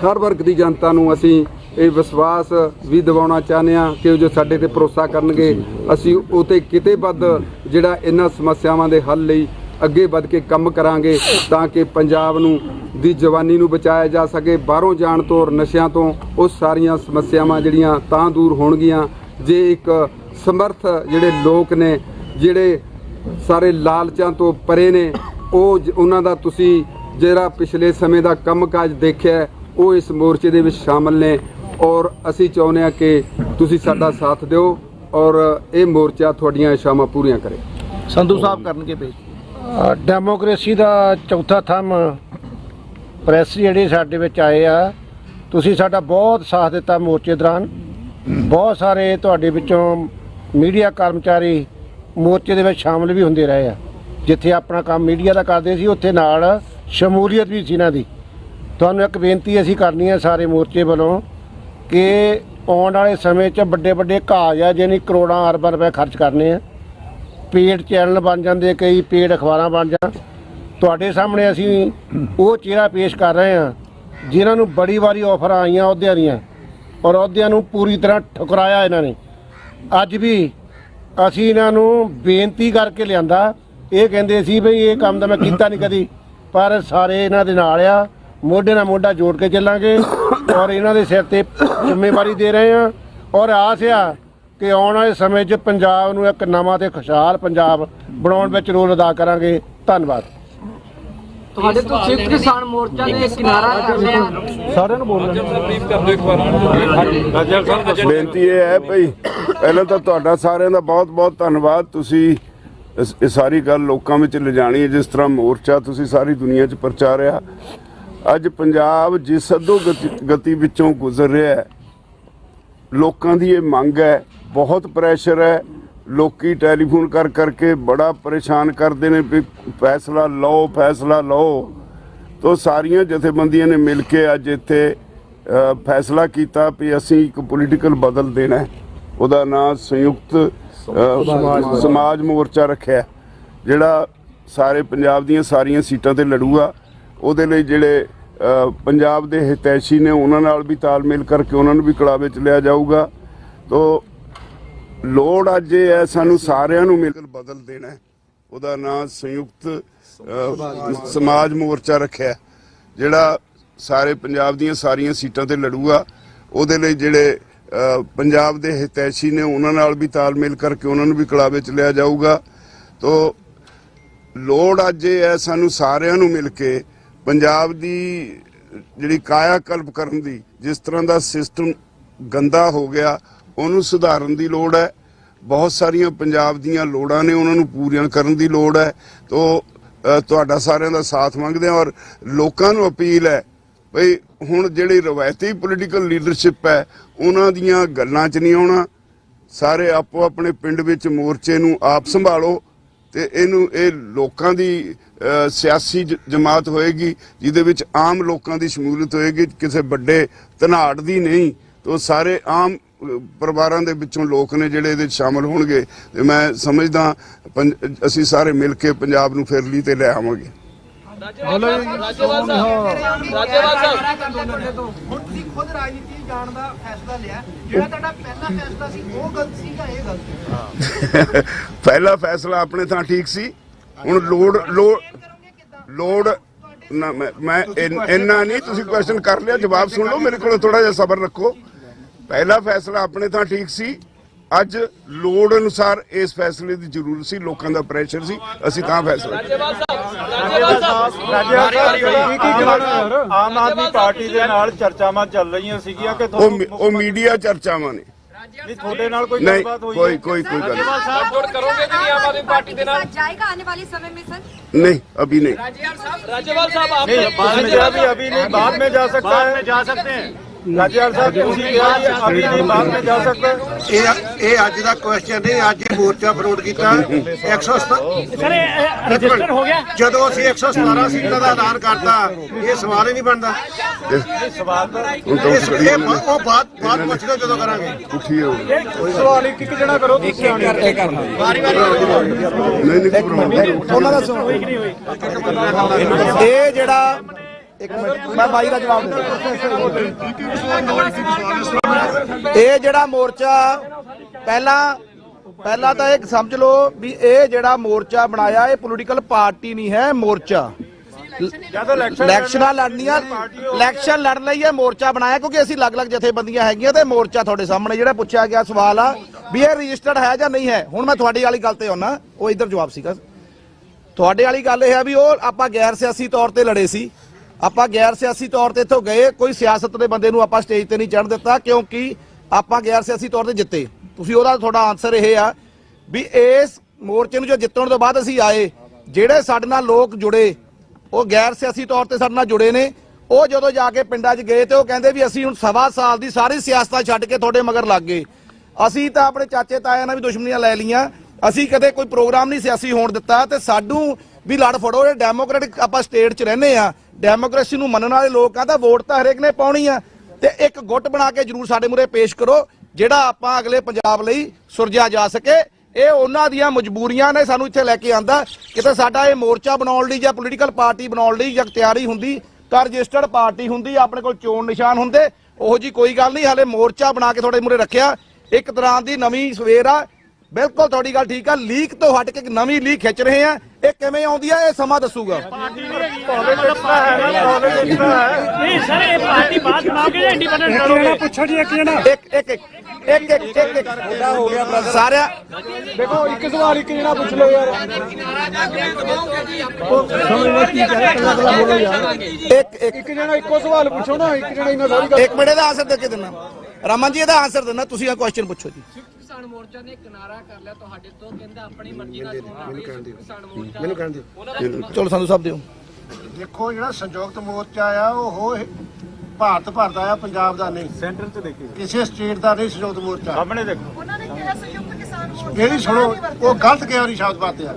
ਹਰ ਵਰਗ ਦੀ ਜਨਤਾ ਨੂੰ ਅਸੀਂ ਇਹ ਵਿਸ਼ਵਾਸ ਵੀ ਦਿਵਾਉਣਾ ਚਾਹੁੰਦੇ ਹਾਂ ਕਿ ਉਹ ਜੋ ਸਾਡੇ ਤੇ ਭਰੋਸਾ ਕਰਨਗੇ, ਅਸੀਂ ਉਹ ਤੇ ਕਿਤੇ ਵੱਧ ਜਿਹੜਾ ਇਹਨਾਂ ਸਮੱਸਿਆਵਾਂ ਦੇ ਹੱਲ ਲਈ ਅੱਗੇ ਵੱਧ ਕੇ ਕੰਮ ਕਰਾਂਗੇ ਤਾਂ ਕਿ ਪੰਜਾਬ ਨੂੰ ਦੀ ਜਵਾਨੀ ਨੂੰ ਬਚਾਇਆ ਜਾ ਸਕੇ। ਬਾਹਰੋਂ ਜਾਣ ਤੋਂ ਔਰ ਨਸ਼ਿਆਂ ਤੋਂ ਉਹ ਸਾਰੀਆਂ ਸਮੱਸਿਆਵਾਂ ਜਿਹੜੀਆਂ ਤਾਂ ਦੂਰ ਹੋਣਗੀਆਂ। ਜੇ ਇੱਕ ਸਮਰਥ ਜਿਹੜੇ ਲੋਕ ਨੇ, ਜਿਹੜੇ ਸਾਰੇ ਲਾਲਚਾਂ ਤੋਂ ਪਰੇ ਨੇ, ਉਹ ਉਹਨਾਂ ਦਾ ਤੁਸੀਂ ਜਿਹੜਾ ਪਿਛਲੇ ਸਮੇਂ ਦਾ ਕੰਮਕਾਜ ਦੇਖਿਆ ਉਹ ਇਸ ਮੋਰਚੇ ਦੇ ਵਿੱਚ ਸ਼ਾਮਲ ਨੇ। ਔਰ ਅਸੀਂ ਚਾਹੁੰਦੇ ਹਾਂ ਕਿ ਤੁਸੀਂ ਸਾਡਾ ਸਾਥ ਦਿਓ ਔਰ ਇਹ ਮੋਰਚਾ ਤੁਹਾਡੀਆਂ ਇਸ਼ਾਵਾਂ ਪੂਰੀਆਂ ਕਰੇ। ਸੰਧੂ ਸਾਹਿਬ ਕਰਨਗੇ ਪੇਸ਼। ਡੈਮੋਕ੍ਰੇਸੀ ਦਾ ਚੌਥਾ ਥੰਮ ਪ੍ਰੈਸ ਜਿਹੜੇ ਸਾਡੇ ਵਿੱਚ ਆਏ ਆ, ਤੁਸੀਂ ਸਾਡਾ ਬਹੁਤ ਸਾਥ ਦਿੱਤਾ ਮੋਰਚੇ ਦੌਰਾਨ। ਬਹੁਤ ਸਾਰੇ ਤੁਹਾਡੇ ਵਿੱਚੋਂ ਮੀਡੀਆ ਕਰਮਚਾਰੀ ਮੋਰਚੇ ਦੇ ਵਿੱਚ ਸ਼ਾਮਲ ਵੀ ਹੁੰਦੇ ਰਹੇ ਆ। ਜਿੱਥੇ ਆਪਣਾ ਕੰਮ ਮੀਡੀਆ ਦਾ ਕਰਦੇ ਸੀ, ਉੱਥੇ ਨਾਲ ਸ਼ਮੂਲੀਅਤ ਵੀ ਸੀ ਇਹਨਾਂ ਦੀ। ਤੁਹਾਨੂੰ ਇੱਕ ਬੇਨਤੀ ਅਸੀਂ ਕਰਨੀ ਹੈ ਸਾਰੇ ਮੋਰਚੇ ਵੱਲੋਂ ਕਿ ਆਉਣ ਵਾਲੇ ਸਮੇਂ 'ਚ ਵੱਡੇ ਵੱਡੇ ਕਾਜ ਆ ਜਿਹਨੇ ਕਰੋੜਾਂ ਅਰਬਾਂ ਰੁਪਏ ਖਰਚ ਕਰਨੇ ਆ। ਪੇਡ ਚੈਨਲ ਬਣ ਜਾਂਦੇ ਕਈ ਪੇਡ ਅਖਬਾਰਾਂ ਬਣ ਜਾਂ ਤੁਹਾਡੇ ਸਾਹਮਣੇ ਅਸੀਂ ਉਹ ਚਿਹਰਾ ਪੇਸ਼ ਕਰ ਰਹੇ ਹਾਂ, ਜਿਨ੍ਹਾਂ ਨੂੰ ਬੜੀ ਵਾਰੀ ਆਫਰਾਂ ਆਈਆਂ ਅਹੁਦਿਆਂ ਦੀਆਂ ਔਰ ਅਹੁਦਿਆਂ ਨੂੰ ਪੂਰੀ ਤਰ੍ਹਾਂ ਠੁਕਰਾਇਆ ਇਹਨਾਂ ਨੇ। ਅੱਜ ਵੀ ਅਸੀਂ ਇਹਨਾਂ ਨੂੰ ਬੇਨਤੀ ਕਰਕੇ ਲਿਆਂਦਾ, ਇਹ ਕਹਿੰਦੇ ਸੀ ਬਈ ਇਹ ਕੰਮ ਤਾਂ ਮੈਂ ਕੀਤਾ ਨਹੀਂ ਕਦੀ, ਪਰ ਸਾਰੇ ਇਹਨਾਂ ਦੇ ਨਾਲ ਆ, ਮੋਢੇ ਨਾਲ ਮੋਢਾ ਜੋੜ ਕੇ ਚੱਲਾਂਗੇ ਔਰ ਇਹਨਾਂ ਦੇ ਸਿਰ ਤੇ ਜ਼ਿੰਮੇਵਾਰੀ ਦੇ ਰਹੇ ਹਾਂ। ਔਰ ਆਸ ਆ ਕਿ ਆਉਣ ਵਾਲੇ ਸਮੇਂ 'ਚ ਪੰਜਾਬ ਨੂੰ ਇੱਕ ਨਵਾਂ ਤੇ ਖੁਸ਼ਹਾਲ ਪੰਜਾਬ ਬਣਾਉਣ ਵਿੱਚ ਰੋਲ ਅਦਾ ਕਰਾਂਗੇ। ਧੰਨਵਾਦ। ਤੁਹਾਡੇ ਤੋਂ ਸੰਯੁਕਤ ਕਿਸਾਨ ਮੋਰਚਾ ਨੇ ਕਿਨਾਰਾ ਕਰ ਲਿਆ। ਬੇਨਤੀ ਇਹ ਹੈ ਭਈ ਪਹਿਲਾਂ ਤਾਂ ਤੁਹਾਡਾ ਸਾਰਿਆਂ ਦਾ ਬਹੁਤ ਬਹੁਤ ਧੰਨਵਾਦ। ਤੁਸੀਂ ਇਸ- ਇਹ ਸਾਰੀ ਗੱਲ ਲੋਕਾਂ ਵਿੱਚ ਲਿਜਾਣੀ ਹੈ ਜਿਸ ਤਰ੍ਹਾਂ ਮੋਰਚਾ ਤੁਸੀਂ ਸਾਰੀ ਦੁਨੀਆ 'ਚ ਪ੍ਰਚਾਰਿਆ ਅੱਜ ਪੰਜਾਬ ਜਿਸ ਅਧੋ ਗਤੀ ਵਿੱਚੋਂ ਗੁਜ਼ਰ ਰਿਹਾ ਹੈ ਲੋਕਾਂ ਦੀ ਇਹ ਮੰਗ ਹੈ ਬਹੁਤ ਪ੍ਰੈਸ਼ਰ ਹੈ। ਲੋਕੀ ਟੈਲੀਫੋਨ ਕਰ ਕਰਕੇ ਬੜਾ ਪਰੇਸ਼ਾਨ ਕਰਦੇ ਨੇ ਵੀ ਫੈਸਲਾ ਲਓ ਫੈਸਲਾ ਲਓ। ਤੋ ਸਾਰੀਆਂ ਜਥੇਬੰਦੀਆਂ ਨੇ ਮਿਲ ਕੇ ਅੱਜ ਇੱਥੇ ਫੈਸਲਾ ਕੀਤਾ ਵੀ ਅਸੀਂ ਇੱਕ ਪੋਲੀਟੀਕਲ ਬਦਲ ਦੇਣਾ। ਉਹਦਾ ਨਾਮ ਸੰਯੁਕਤ ਸਮਾਜ ਮੋਰਚਾ ਰੱਖਿਆ। ਜਿਹੜਾ ਸਾਰੇ ਪੰਜਾਬ ਦੀਆਂ ਸਾਰੀਆਂ ਸੀਟਾਂ ਤੇ ਲੜੂਗਾ ਉਹਦੇ ਲਈ ਜਿਹੜੇ ਪੰਜਾਬ ਦੇ ਹਿਤੈਸ਼ੀ ਨੇ ਉਹਨਾਂ ਨਾਲ ਵੀ ਤਾਲਮੇਲ ਕਰਕੇ ਉਹਨਾਂ ਨੂੰ ਵੀ ਕਲਾਵੇ ਚ ਲਿਆ ਜਾਊਗਾ। ਤੋ ਲੋੜ ਅੱਜ ਇਹ ਹੈ, ਸਾਨੂੰ ਸਾਰਿਆਂ ਨੂੰ ਮਿਲ ਬਦਲ ਦੇਣਾ ਉਹਦਾ ਨਾਮ ਸੰਯੁਕਤ ਸਮਾਜ ਮੋਰਚਾ ਰੱਖਿਆ ਜਿਹੜਾ ਸਾਰੇ ਪੰਜਾਬ ਦੀਆਂ ਸਾਰੀਆਂ ਸੀਟਾਂ ਤੇ ਲੜੂਗਾ। ਉਹਦੇ ਲਈ ਜਿਹੜੇ ਪੰਜਾਬ ਦੇ ਹਿਤੈਸ਼ੀ ਨੇ, ਉਹਨਾਂ ਨਾਲ ਵੀ ਤਾਲਮੇਲ ਕਰਕੇ ਉਹਨਾਂ ਨੂੰ ਵੀ ਕਲਾਵੇ ਚ ਲਿਆ ਜਾਊਗਾ। ਤੋ, ਲੋੜ ਅੱਜ ਇਹ ਹੈ, ਸਾਨੂੰ ਸਾਰਿਆਂ ਨੂੰ ਮਿਲ ਕੇ ਪੰਜਾਬ ਦੀ ਜਿਹੜੀ ਕਾਇਆ ਕਲਪ ਕਰਨ ਦੀ, ਜਿਸ ਤਰ੍ਹਾਂ ਦਾ ਸਿਸਟਮ ਗੰਦਾ ਹੋ ਗਿਆ ਉਹਨੂੰ ਸੁਧਾਰਨ ਦੀ ਲੋੜ ਹੈ। ਬਹੁਤ ਸਾਰੀਆਂ ਪੰਜਾਬ ਦੀਆਂ ਲੋੜਾਂ ਨੇ, ਉਹਨਾਂ ਨੂੰ ਪੂਰੀਆਂ ਕਰਨ ਦੀ ਲੋੜ ਹੈ। ਤੋ ਤੁਹਾਡਾ ਸਾਰਿਆਂ ਦਾ ਸਾਥ ਮੰਗਦੇ ਹਾਂ ਔਰ ਲੋਕਾਂ ਨੂੰ ਅਪੀਲ ਹੈ ਭਈ ਹੁਣ ਜਿਹੜੀ ਰਵਾਇਤੀ ਪੋਲੀਟੀਕਲ ਲੀਡਰਸ਼ਿਪ ਹੈ, ਉਹਨਾਂ ਦੀਆਂ ਗੱਲਾਂ 'ਚ ਨਹੀਂ ਆਉਣਾ। ਸਾਰੇ ਆਪੋ ਆਪਣੇ ਪਿੰਡ ਵਿੱਚ ਮੋਰਚੇ ਨੂੰ ਆਪ ਸੰਭਾਲੋ ਤੇ ਇਹਨੂੰ, ਇਹ ਲੋਕਾਂ ਦੀ ਸਿਆਸੀ ਜ- ਜਮਾਤ ਹੋਏਗੀ, ਜਿਹਦੇ ਵਿੱਚ ਆਮ ਲੋਕਾਂ ਦੀ ਸ਼ਮੂਲੀਅਤ ਹੋਏਗੀ, ਕਿਸੇ ਵੱਡੇ ਧਨਾੜ ਦੀ ਨਹੀਂ। ਤੋ, ਸਾਰੇ ਆਮ ਪਰਿਵਾਰਾਂ ਦੇ ਵਿੱਚੋਂ ਲੋਕ ਨੇ ਜਿਹੜੇ ਇਹਦੇ 'ਚ ਸ਼ਾਮਲ ਹੋਣਗੇ ਤੇ ਮੈਂ ਸਮਝਦਾ ਪੰਜ- ਅਸੀਂ ਸਾਰੇ ਮਿਲ ਕੇ ਪੰਜਾਬ ਨੂੰ ਫਿਰ ਲਈ ਤੇ ਲੈ ਆਵਾਂਗੇ। ਹੁਣ ਤੁਸੀਂ ਖੁਦ ਰਾਜਨੀਤੀ ਜਾਣ ਦਾ ਫੈਸਲਾ ਲਿਆ। ਜਿਹੜਾ ਤੁਹਾਡਾ ਪਹਿਲਾ ਫੈਸਲਾ ਸੀ ਉਹ ਗਲਤ ਸੀਗਾ ਇਹ ਗਲਤ ਪਹਿਲਾ ਫੈਸਲਾ ਆਪਣੇ ਥਾਂ ਠੀਕ ਸੀ। ਹੁਣ ਲੋੜ ਲੋੜ ਲੋੜ ਨਾ ਮੈਂ ਇੰਨਾ ਨਹੀਂ ਤੁਸੀਂ ਕੁਐਸਚਨ ਕਰ ਲਿਆ ਜਵਾਬ ਸੁਣ ਲਓ ਮੇਰੇ ਕੋਲ ਥੋੜਾ ਜਿਹਾ ਸਬਰ ਰੱਖੋ। ਪਹਿਲਾ ਫੈਸਲਾ ਆਪਣੇ ਥਾਂ ਠੀਕ ਸੀ ਅੱਜ ਲੋੜ ਅਨੁਸਾਰ ਇਸ ਫੈਸਲੇ ਦੀ ਜ਼ਰੂਰਤ ਸੀ ਲੋਕਾਂ ਦਾ ਪ੍ਰੈਸ਼ਰ ਸੀ ਅਸੀਂ ਤਾਂ ਫੈਸਲਾ ਕੀਤਾ ਰਾਜੇਵਾਲ ਸਾਹਿਬ ਕੀ ਕੀ ਕਹਿਣਾ ਆਮ ਆਦਮੀ ਪਾਰਟੀ ਦੇ ਨਾਲ ਚਰਚਾਵਾਂ ਚੱਲ ਰਹੀਆਂ ਸੀਗੀਆਂ ਕਿ ਉਹ ਮੀ- ਉਹ ਮੀਡੀਆ ਚਰਚਾਵਾਂ ਨੇ ਨਹੀਂ ਤੁਹਾਡੇ ਨਾਲ ਕੋਈ ਨਹੀਂ ਗੱਲਬਾਤ ਹੋਈ ਕੋਈ ਹੈ ਕੋਈ ਕੋਈ ਗੱਲ ਨਹੀਂ। पार्टी के साथ जाएगा आने वाले समय में सर नहीं अभी नहीं नहीं उसने कहा भी अभी नहीं बाद में जा सकता है ਰਾਜੇਵਾਲ ਸਾਹਿਬ ਤੁਸੀਂ ਕਿਹਾ ਕਿ ਅਭੀ ਨਹੀਂ ਬਾਅਦ ਵਿੱਚ ਜਾ ਸਕਦਾ ਇਹ ਇਹ ਅੱਜ ਦਾ ਕੁਐਸਚਨ ਨਹੀਂ ਅੱਜ ਹੀ ਮੋਰਚਾ ਫਰੋਡ ਕੀਤਾ। 117 ਸਰ ਰਜਿਸਟਰ ਹੋ ਗਿਆ? ਜਦੋਂ ਅਸੀਂ 117 ਸੀਟਾਂ ਦਾ ਐਲਾਨ ਕਰਤਾ ਇਹ ਸਵਾਲ ਹੀ ਨਹੀਂ ਬਣਦਾ। ਇਹ ਸਵਾਲ ਤਾਂ ਇਹ ਉਹ ਬਾਤ ਬਾਤ ਪੁੱਛਦੇ ਜਦੋਂ ਕਰਾਂਗੇ। ਉੱਠੀ ਹੋ ਸਵਾਲ ਇੱਕ ਇੱਕ ਜਣਾ ਕਰੋ ਤੁਸੀਂ ਆਣੇ ਕਰਕੇ ਕਰਨਾ। ਵਾਰੀ ਵਾਰੀ ਨਹੀਂ ਨਹੀਂ ਉਹਨਾਂ ਦਾ ਸੁਣੋ ਇਹ ਜਿਹੜਾ ਇੱਕ ਮਿੰਟ ਮੈਂ ਬਾਈ ਦਾ ਜਵਾਬ ਦੇ ਇਹ ਜਿਹੜਾ ਮੋਰਚਾ ਪਹਿਲਾਂ ਪਹਿਲਾਂ ਤਾਂ ਇਹ ਸਮਝ ਲਓ ਵੀ ਇਹ ਜਿਹੜਾ ਮੋਰਚਾ ਬਣਾਇਆ ਇਹ ਪੋਲੀਟੀਕਲ ਪਾਰਟੀ ਨਹੀਂ ਹੈ ਮੋਰਚਾ। ਜਦੋਂ ਇਲੈਕਸ਼ਨ ਇਲੈਕਸ਼ਨਾਂ ਲੜਨੀਆਂ ਇਲੈਕਸ਼ਨ ਲੜਨ ਲਈ ਇਹ ਮੋਰਚਾ ਬਣਾਇਆ ਕਿਉਂਕਿ ਅਸੀਂ ਅਲੱਗ-ਅਲੱਗ ਜਥੇਬੰਦੀਆਂ ਹੈਗੀਆਂ ਤੇ ਮੋਰਚਾ ਤੁਹਾਡੇ ਸਾਹਮਣੇ ਜਿਹੜਾ ਪੁੱਛਿਆ ਗਿਆ ਸਵਾਲ ਆ ਵੀ ਇਹ ਰਜਿਸਟਰਡ ਹੈ ਜਾਂ ਨਹੀਂ ਹੈ। ਹੁਣ ਮੈਂ ਤੁਹਾਡੀ ਵਾਲੀ ਗੱਲ ਤੇ ਆਉਣਾ ਉਹ ਇਧਰ ਜਵਾਬ ਸੀਗਾ। ਤੁਹਾਡੇ ਵਾਲੀ ਗੱਲ ਇਹ ਹੈ ਵੀ ਉਹ ਆਪਾਂ ਗੈਰ ਸਿਆਸੀ ਤੌਰ ਤੇ ਲੜੇ ਸੀ। ਆਪਾਂ ਗੈਰ ਸਿਆਸੀ ਤੌਰ ਤੇ ਇੱਥੋਂ ਗਏ, ਕੋਈ ਸਿਆਸਤ ਦੇ ਬੰਦੇ ਨੂੰ ਆਪਾਂ ਸਟੇਜ ਤੇ ਨਹੀਂ ਚੜ੍ਹ ਦਿੱਤਾ, ਕਿਉਂਕਿ ਆਪਾਂ ਗੈਰ ਸਿਆਸੀ ਤੌਰ ਤੇ ਜਿੱਤੇ। ਤੁਸੀਂ ਉਹਦਾ ਤੁਹਾਡਾ ਆਨਸਰ ਇਹ ਆ ਵੀ ਇਸ ਮੋਰਚੇ ਨੂੰ ਜੋ ਜਿੱਤਣ ਤੋਂ ਬਾਅਦ ਅਸੀਂ ਆਏ, ਜਿਹੜੇ ਸਾਡੇ ਨਾਲ ਲੋਕ ਜੁੜੇ, ਉਹ ਗੈਰ ਸਿਆਸੀ ਤੌਰ ਤੇ ਸਾਡੇ ਨਾਲ ਜੁੜੇ ਨੇ, ਉਹ ਜਦੋਂ ਜਾ ਕੇ ਪਿੰਡਾਂ 'ਚ ਗਏ ਤੇ ਉਹ ਕਹਿੰਦੇ ਵੀ ਅਸੀਂ ਹੁਣ ਸਵਾ ਸਾਲ ਦੀ ਸਾਰੀ ਸਿਆਸਤਾਂ ਛੱਡ ਕੇ ਤੁਹਾਡੇ ਮਗਰ ਲੱਗ ਗਏ। ਅਸੀਂ ਤਾਂ ਆਪਣੇ ਚਾਚੇ ਤਾਇਆਂ ਨਾਲ ਵੀ ਦੁਸ਼ਮਣੀਆਂ ਲੈ ਲਈਆਂ, ਅਸੀਂ ਕਦੇ ਕੋਈ ਪ੍ਰੋਗਰਾਮ ਨਹੀਂ ਸਿਆਸੀ ਹੋਣ ਦਿੱਤਾ ਤੇ ਸਾਨੂੰ ਵੀ ਲੜ ਫੜੋ, ਇਹ ਡੈਮੋਕ੍ਰੈਟਿਕ ਆਪਾਂ ਸਟੇਟ 'ਚ ਰਹਿੰਦੇ ਆ ਡੈਮੋਕ੍ਰੇਸੀ ਨੂੰ ਮੰਨਣ ਵਾਲੇ ਲੋਕ ਆ, ਤਾਂ ਵੋਟ ਤਾਂ ਹਰੇਕ ਨੇ ਪਾਉਣੀ ਆ। ਤੇ ਇੱਕ ਗੁੱਟ ਬਣਾ ਕੇ ਜਰੂਰ ਸਾਡੇ ਮੂਰੇ ਪੇਸ਼ ਕਰੋ, ਜਿਹੜਾ ਆਪਾਂ ਅਗਲੇ ਪੰਜਾਬ ਲਈ ਸੁਰਜਿਆ ਜਾ ਸਕੇ। ਇਹ ਉਹਨਾਂ ਦੀਆਂ ਮਜਬੂਰੀਆਂ ਨੇ ਸਾਨੂੰ ਇੱਥੇ ਲੈ ਕੇ ਆਂਦਾ। ਕਿਤੇ ਸਾਡਾ ਇਹ ਮੋਰਚਾ ਬਣਾਉਣ ਲਈ ਜਾਂ ਪੋਲੀਟੀਕਲ ਪਾਰਟੀ ਬਣਾਉਣ ਲਈ ਜਾਂ ਤਿਆਰੀ ਹੁੰਦੀ ਤਾਂ ਰਜਿਸਟਰਡ ਪਾਰਟੀ ਹੁੰਦੀ, ਆਪਣੇ ਕੋਲ ਚੋਣ ਨਿਸ਼ਾਨ ਹੁੰਦੇ, ਉਹੋ ਜੀ ਕੋਈ ਗੱਲ ਨਹੀਂ। ਹਾਲੇ ਮੋਰਚਾ ਬਣਾ ਕੇ ਤੁਹਾਡੇ ਮੂਰੇ ਰੱਖਿਆ। ਇੱਕ ਤਰ੍ਹਾਂ ਦੀ ਨਵੀਂ ਸਵੇਰ ਆ। ਬਿਲਕੁਲ ਤੁਹਾਡੀ ਗੱਲ ਠੀਕ ਆ। ਲੀਕ ਤੋਂ ਹਟ ਕੇ ਇੱਕ ਨਵੀਂ ਲੀਕ ਖਿੱਚ ਰਹੇ ਆ। ਇਹ ਕਿਵੇਂ ਆਉਂਦੀ ਆ? ਇਹ ਸਮਾਂ ਦੱਸੂਗਾ। ਪੋਲਿਟਿਕਸ ਦਾ ਹੈ ਨਾ ਪੋਲਿਟਿਕਸ ਦਾ ਹੈ। ਇੱਕ ਇੱਕ ਇੱਕ ਇੱਕ ਇੱਕ ਇੱਕ ਇੱਕ ਹੋ ਗਿਆ ਬ੍ਰਦਰ ਸਾਰਿਆ ਦੇਖੋ ਇੱਕ ਸਵਾਲ ਇੱਕ ਜਣਾ ਪੁੱਛ ਲਓ ਯਾਰ। ਇੱਕ ਇੱਕ। ਇੱਕ ਜਣਾ ਇੱਕੋ ਸਵਾਲ ਪੁੱਛੋ ਨਾ ਇੱਕ ਜਣਾ ਇਹਨਾਂ ਸਾਰੀ ਇੱਕ ਮਿੰਟ ਦਾ ਆਨਸਰ ਦੇ ਕੇ ਦਿੰਦਾ। ਰਮਨ ਜੀ ਇਹਦਾ ਆਨਸਰ ਦੇਣਾ ਤੁਸੀਂ ਆ ਕੁਐਸਚਨ ਪੁੱਛੋ ਜੀ। ਕਿਸਾਨ ਮੋਰਚਾ ਨੇ ਕਿਨਾਰਾ ਕਰ ਲਿਆ ਤੁਹਾਡੇ ਤੋਂ ਕਹਿੰਦਾ ਆਪਣੀ ਮਰਜ਼ੀ ਨਾਲ ਚੋਣ ਰਹੀ ਹੈ ਕਿਸਾਨ ਮੋਰਚਾ ਮੈਨੂੰ ਕਹਿਣ ਦਿਓ ਚਲੋ ਸੰਧੂ ਸਾਹਿਬ ਦਿਓ। ਦੇਖੋ ਜਿਹੜਾ ਸੰਯੁਕਤ ਮੋਰਚਾ ਆ ਉਹ ਭਾਰਤ ਭਰ ਦਾ ਆ ਪੰਜਾਬ ਦਾ ਨਹੀਂ। ਸੈਂਟਰ ਚ ਦੇਖੀ। ਕਿਸੇ ਸਟੇਟ ਦਾ ਨਹੀਂ ਸੰਯੁਕਤ ਮੋਰਚਾ। ਸਾਹਮਣੇ ਦੇਖੋ। ਉਹਨਾਂ ਨੇ ਕਿਹਾ ਸੰਯੁਕਤ ਕਿਸਾਨ ਮੋਰਚਾ ਮੇਰੀ ਸੁਣੋ ਉਹ ਗਲਤ ਕਿਹਾ ਨਹੀਂ ਸ਼ਬਦ ਬਾਤੇ ਆ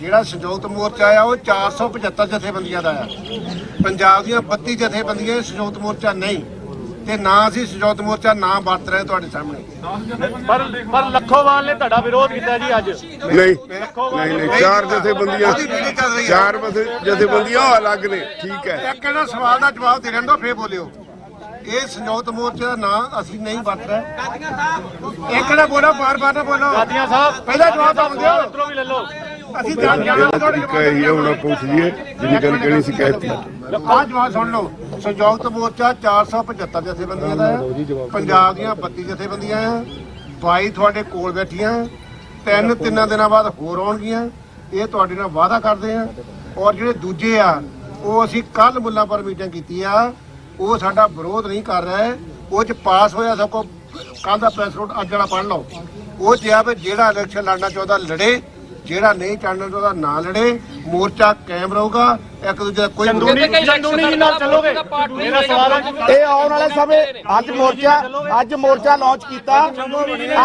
ਜਿਹੜਾ ਸੰਯੁਕਤ ਮੋਰਚਾ ਆ ਉਹ 475 ਜਥੇਬੰਦੀਆਂ ਦਾ ਆ। ਪੰਜਾਬ ਦੀਆਂ 32 ਜਥੇਬੰਦੀਆਂ ਸੰਯੁਕਤ ਮੋਰਚਾ ਨਹੀਂ। ਤੇ ਨਾ ਅਸੀਂ ਸੰਯੁਕਤ ਮੋਰਚਾ ਨਾ ਵਰਤ ਰਹੇ ਤੁਹਾਡੇ ਸਾਹਮਣੇ। ਪਰ ਪਰ ਲੱਖੋਵਾਲ ਨੇ ਤੁਹਾਡਾ ਵਿਰੋਧ ਕੀਤਾ ਜੀ ਅੱਜ। ਨਹੀਂ ਨਹੀਂ ਨਹੀਂ ਚਾਰ ਜਥੇਬੰਦੀਆਂ ਚਾਰ ਜਥੇ- ਜਥੇਬੰਦੀਆਂ ਉਹ ਅਲੱਗ ਨੇ ਠੀਕ ਹੈ। ਇੱਕ ਇਹਨਾਂ ਸਵਾਲ ਦਾ ਜਵਾਬ ਦੇ ਲੈਣ ਦੋ ਫੇਰ ਬੋਲਿਓ। ਇਹ ਸੰਯੁਕਤ ਮੋਰਚਾ ਦਾ ਨਾਂ ਅਸੀਂ ਨਹੀਂ ਵਰਤ ਰਹੇ। ਇੱਕ ਨਾ ਬੋਲੋ ਬਾਰ ਬਾਰ ਨਾ ਬੋਲੋ। ਦਾਦੀਆਂ ਸਾਹਿਬ ਪਹਿਲਾ ਜਵਾਬ ਤਾਂ ਦਿਓ ਉਧਰੋਂ ਵੀ ਲੈ ਲਓ। ਅਸੀਂ ਜਾਣ ਜਾਣਾ ਜਿਹੜਾ ਤਰੀਕਾ ਇਹ ਹੈ ਹੁਣ ਆਪਾਂ ਪੁੱਛ ਲਈਏ ਜਿਹਦੀ ਗੱਲ ਕਹਿਣੀ ਸੀ ਕਹਿਤੀ ਆਹ ਜਵਾਬ ਸੁਣ ਲਓ ਸੰਯੁਕਤ ਮੋਰਚਾ 475 ਜਥੇਬੰਦੀਆਂ ਦਾ ਹੈ ਪੰਜਾਬ ਦੀਆਂ 32 ਜਥੇਬੰਦੀਆਂ ਆ 22 ਤੁਹਾਡੇ ਕੋਲ ਬੈਠੀਆਂ ਤਿੰਨ ਤਿੰਨਾਂ ਦਿਨਾਂ ਬਾਅਦ ਹੋਰ ਆਉਣਗੀਆਂ ਇਹ ਤੁਹਾਡੇ ਨਾਲ ਵਾਅਦਾ ਕਰਦੇ ਆ ਔਰ ਜਿਹੜੇ ਦੂਜੇ ਆ ਉਹ ਅਸੀਂ ਕੱਲ ਮੁੱਲਾਂਪੁਰ ਮੀਟਿੰਗ ਕੀਤੀ ਆ ਉਹ ਸਾਡਾ ਵਿਰੋਧ ਨਹੀਂ ਕਰ ਰਿਹਾ। ਉਹ ਚ ਪਾਸ ਹੋਇਆ ਸਭ ਕੋ ਕੱਲ ਦਾ ਪ੍ਰੈਸ ਨੋਟ ਅੱਜ ਵਾਲਾ ਪੜ੍ਹ ਲਓ ਉਹ ਚ ਆ ਵੀ ਜਿਹੜਾ ਇਲੈਕਸ਼ਨ ਲੜਨਾ ਚਾਹੁੰਦਾ ਲੜੇ ਜਿਹੜਾ ਨਹੀਂ ਚਾਹੁੰਦਾ ਚਾਹੁੰਦਾ ਨਾ ਲੜੇ ਮੋਰਚਾ ਕਾਇਮ ਰਹੂਗਾ। ਇੱਕ ਦੂਜੇ ਦਾ ਕੋਈ ਚੰਦੂਨੀ ਚੰਦੂਨੀ ਜੀ ਨਾਲ ਚੱਲੋਗੇ ਮੇਰਾ ਸਵਾਲ ਹੈ ਜੀ ਇਹ ਆਉਣ ਵਾਲੇ ਸਮੇਂ ਅੱਜ ਮੋਰਚਾ ਅੱਜ ਮੋਰਚਾ ਲਾਂਚ ਕੀਤਾ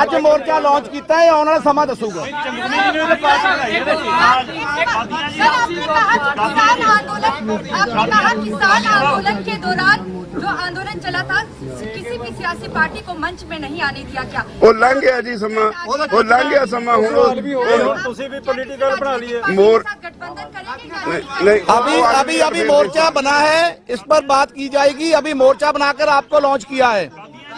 ਅੱਜ ਮੋਰਚਾ ਲਾਂਚ ਕੀਤਾ ਇਹ ਆਉਣ ਵਾਲਾ ਸਮਾਂ ਦੱਸੂਗਾ ਚੰਦੂਨੀ ਜੀ ਨੇ ਉਹਦੇ ਪਾਸ ਲਗਾਈ ਇਹਦੇ सर आपने कहा कि किसान आंदोलन आपने कहा किसान आंदोलन के दौरान जो आंदोलन चला था किसी भी सियासी पार्टी को मंच में नहीं आने दिया क्या ਉਹ ਲੰਘ ਗਿਆ ਜੀ ਸਮਾਂ ਉਹ ਲੰਘ ਗਿਆ ਸਮਾਂ ਹੁਣ ਉਹ- ਉਹ- ਤੁਸੀਂ ਵੀ ਪੋਲੀਟੀਕਲ ਬਣਾ ਲਈਏ मोर- गठबंधन करेंगे क्या? नहीं नहीं अभी वो अभी अभी मोर्चा बना है इस पर बात की जाएगी अभी मोर्चा बनाकर आपको लॉन्च किया है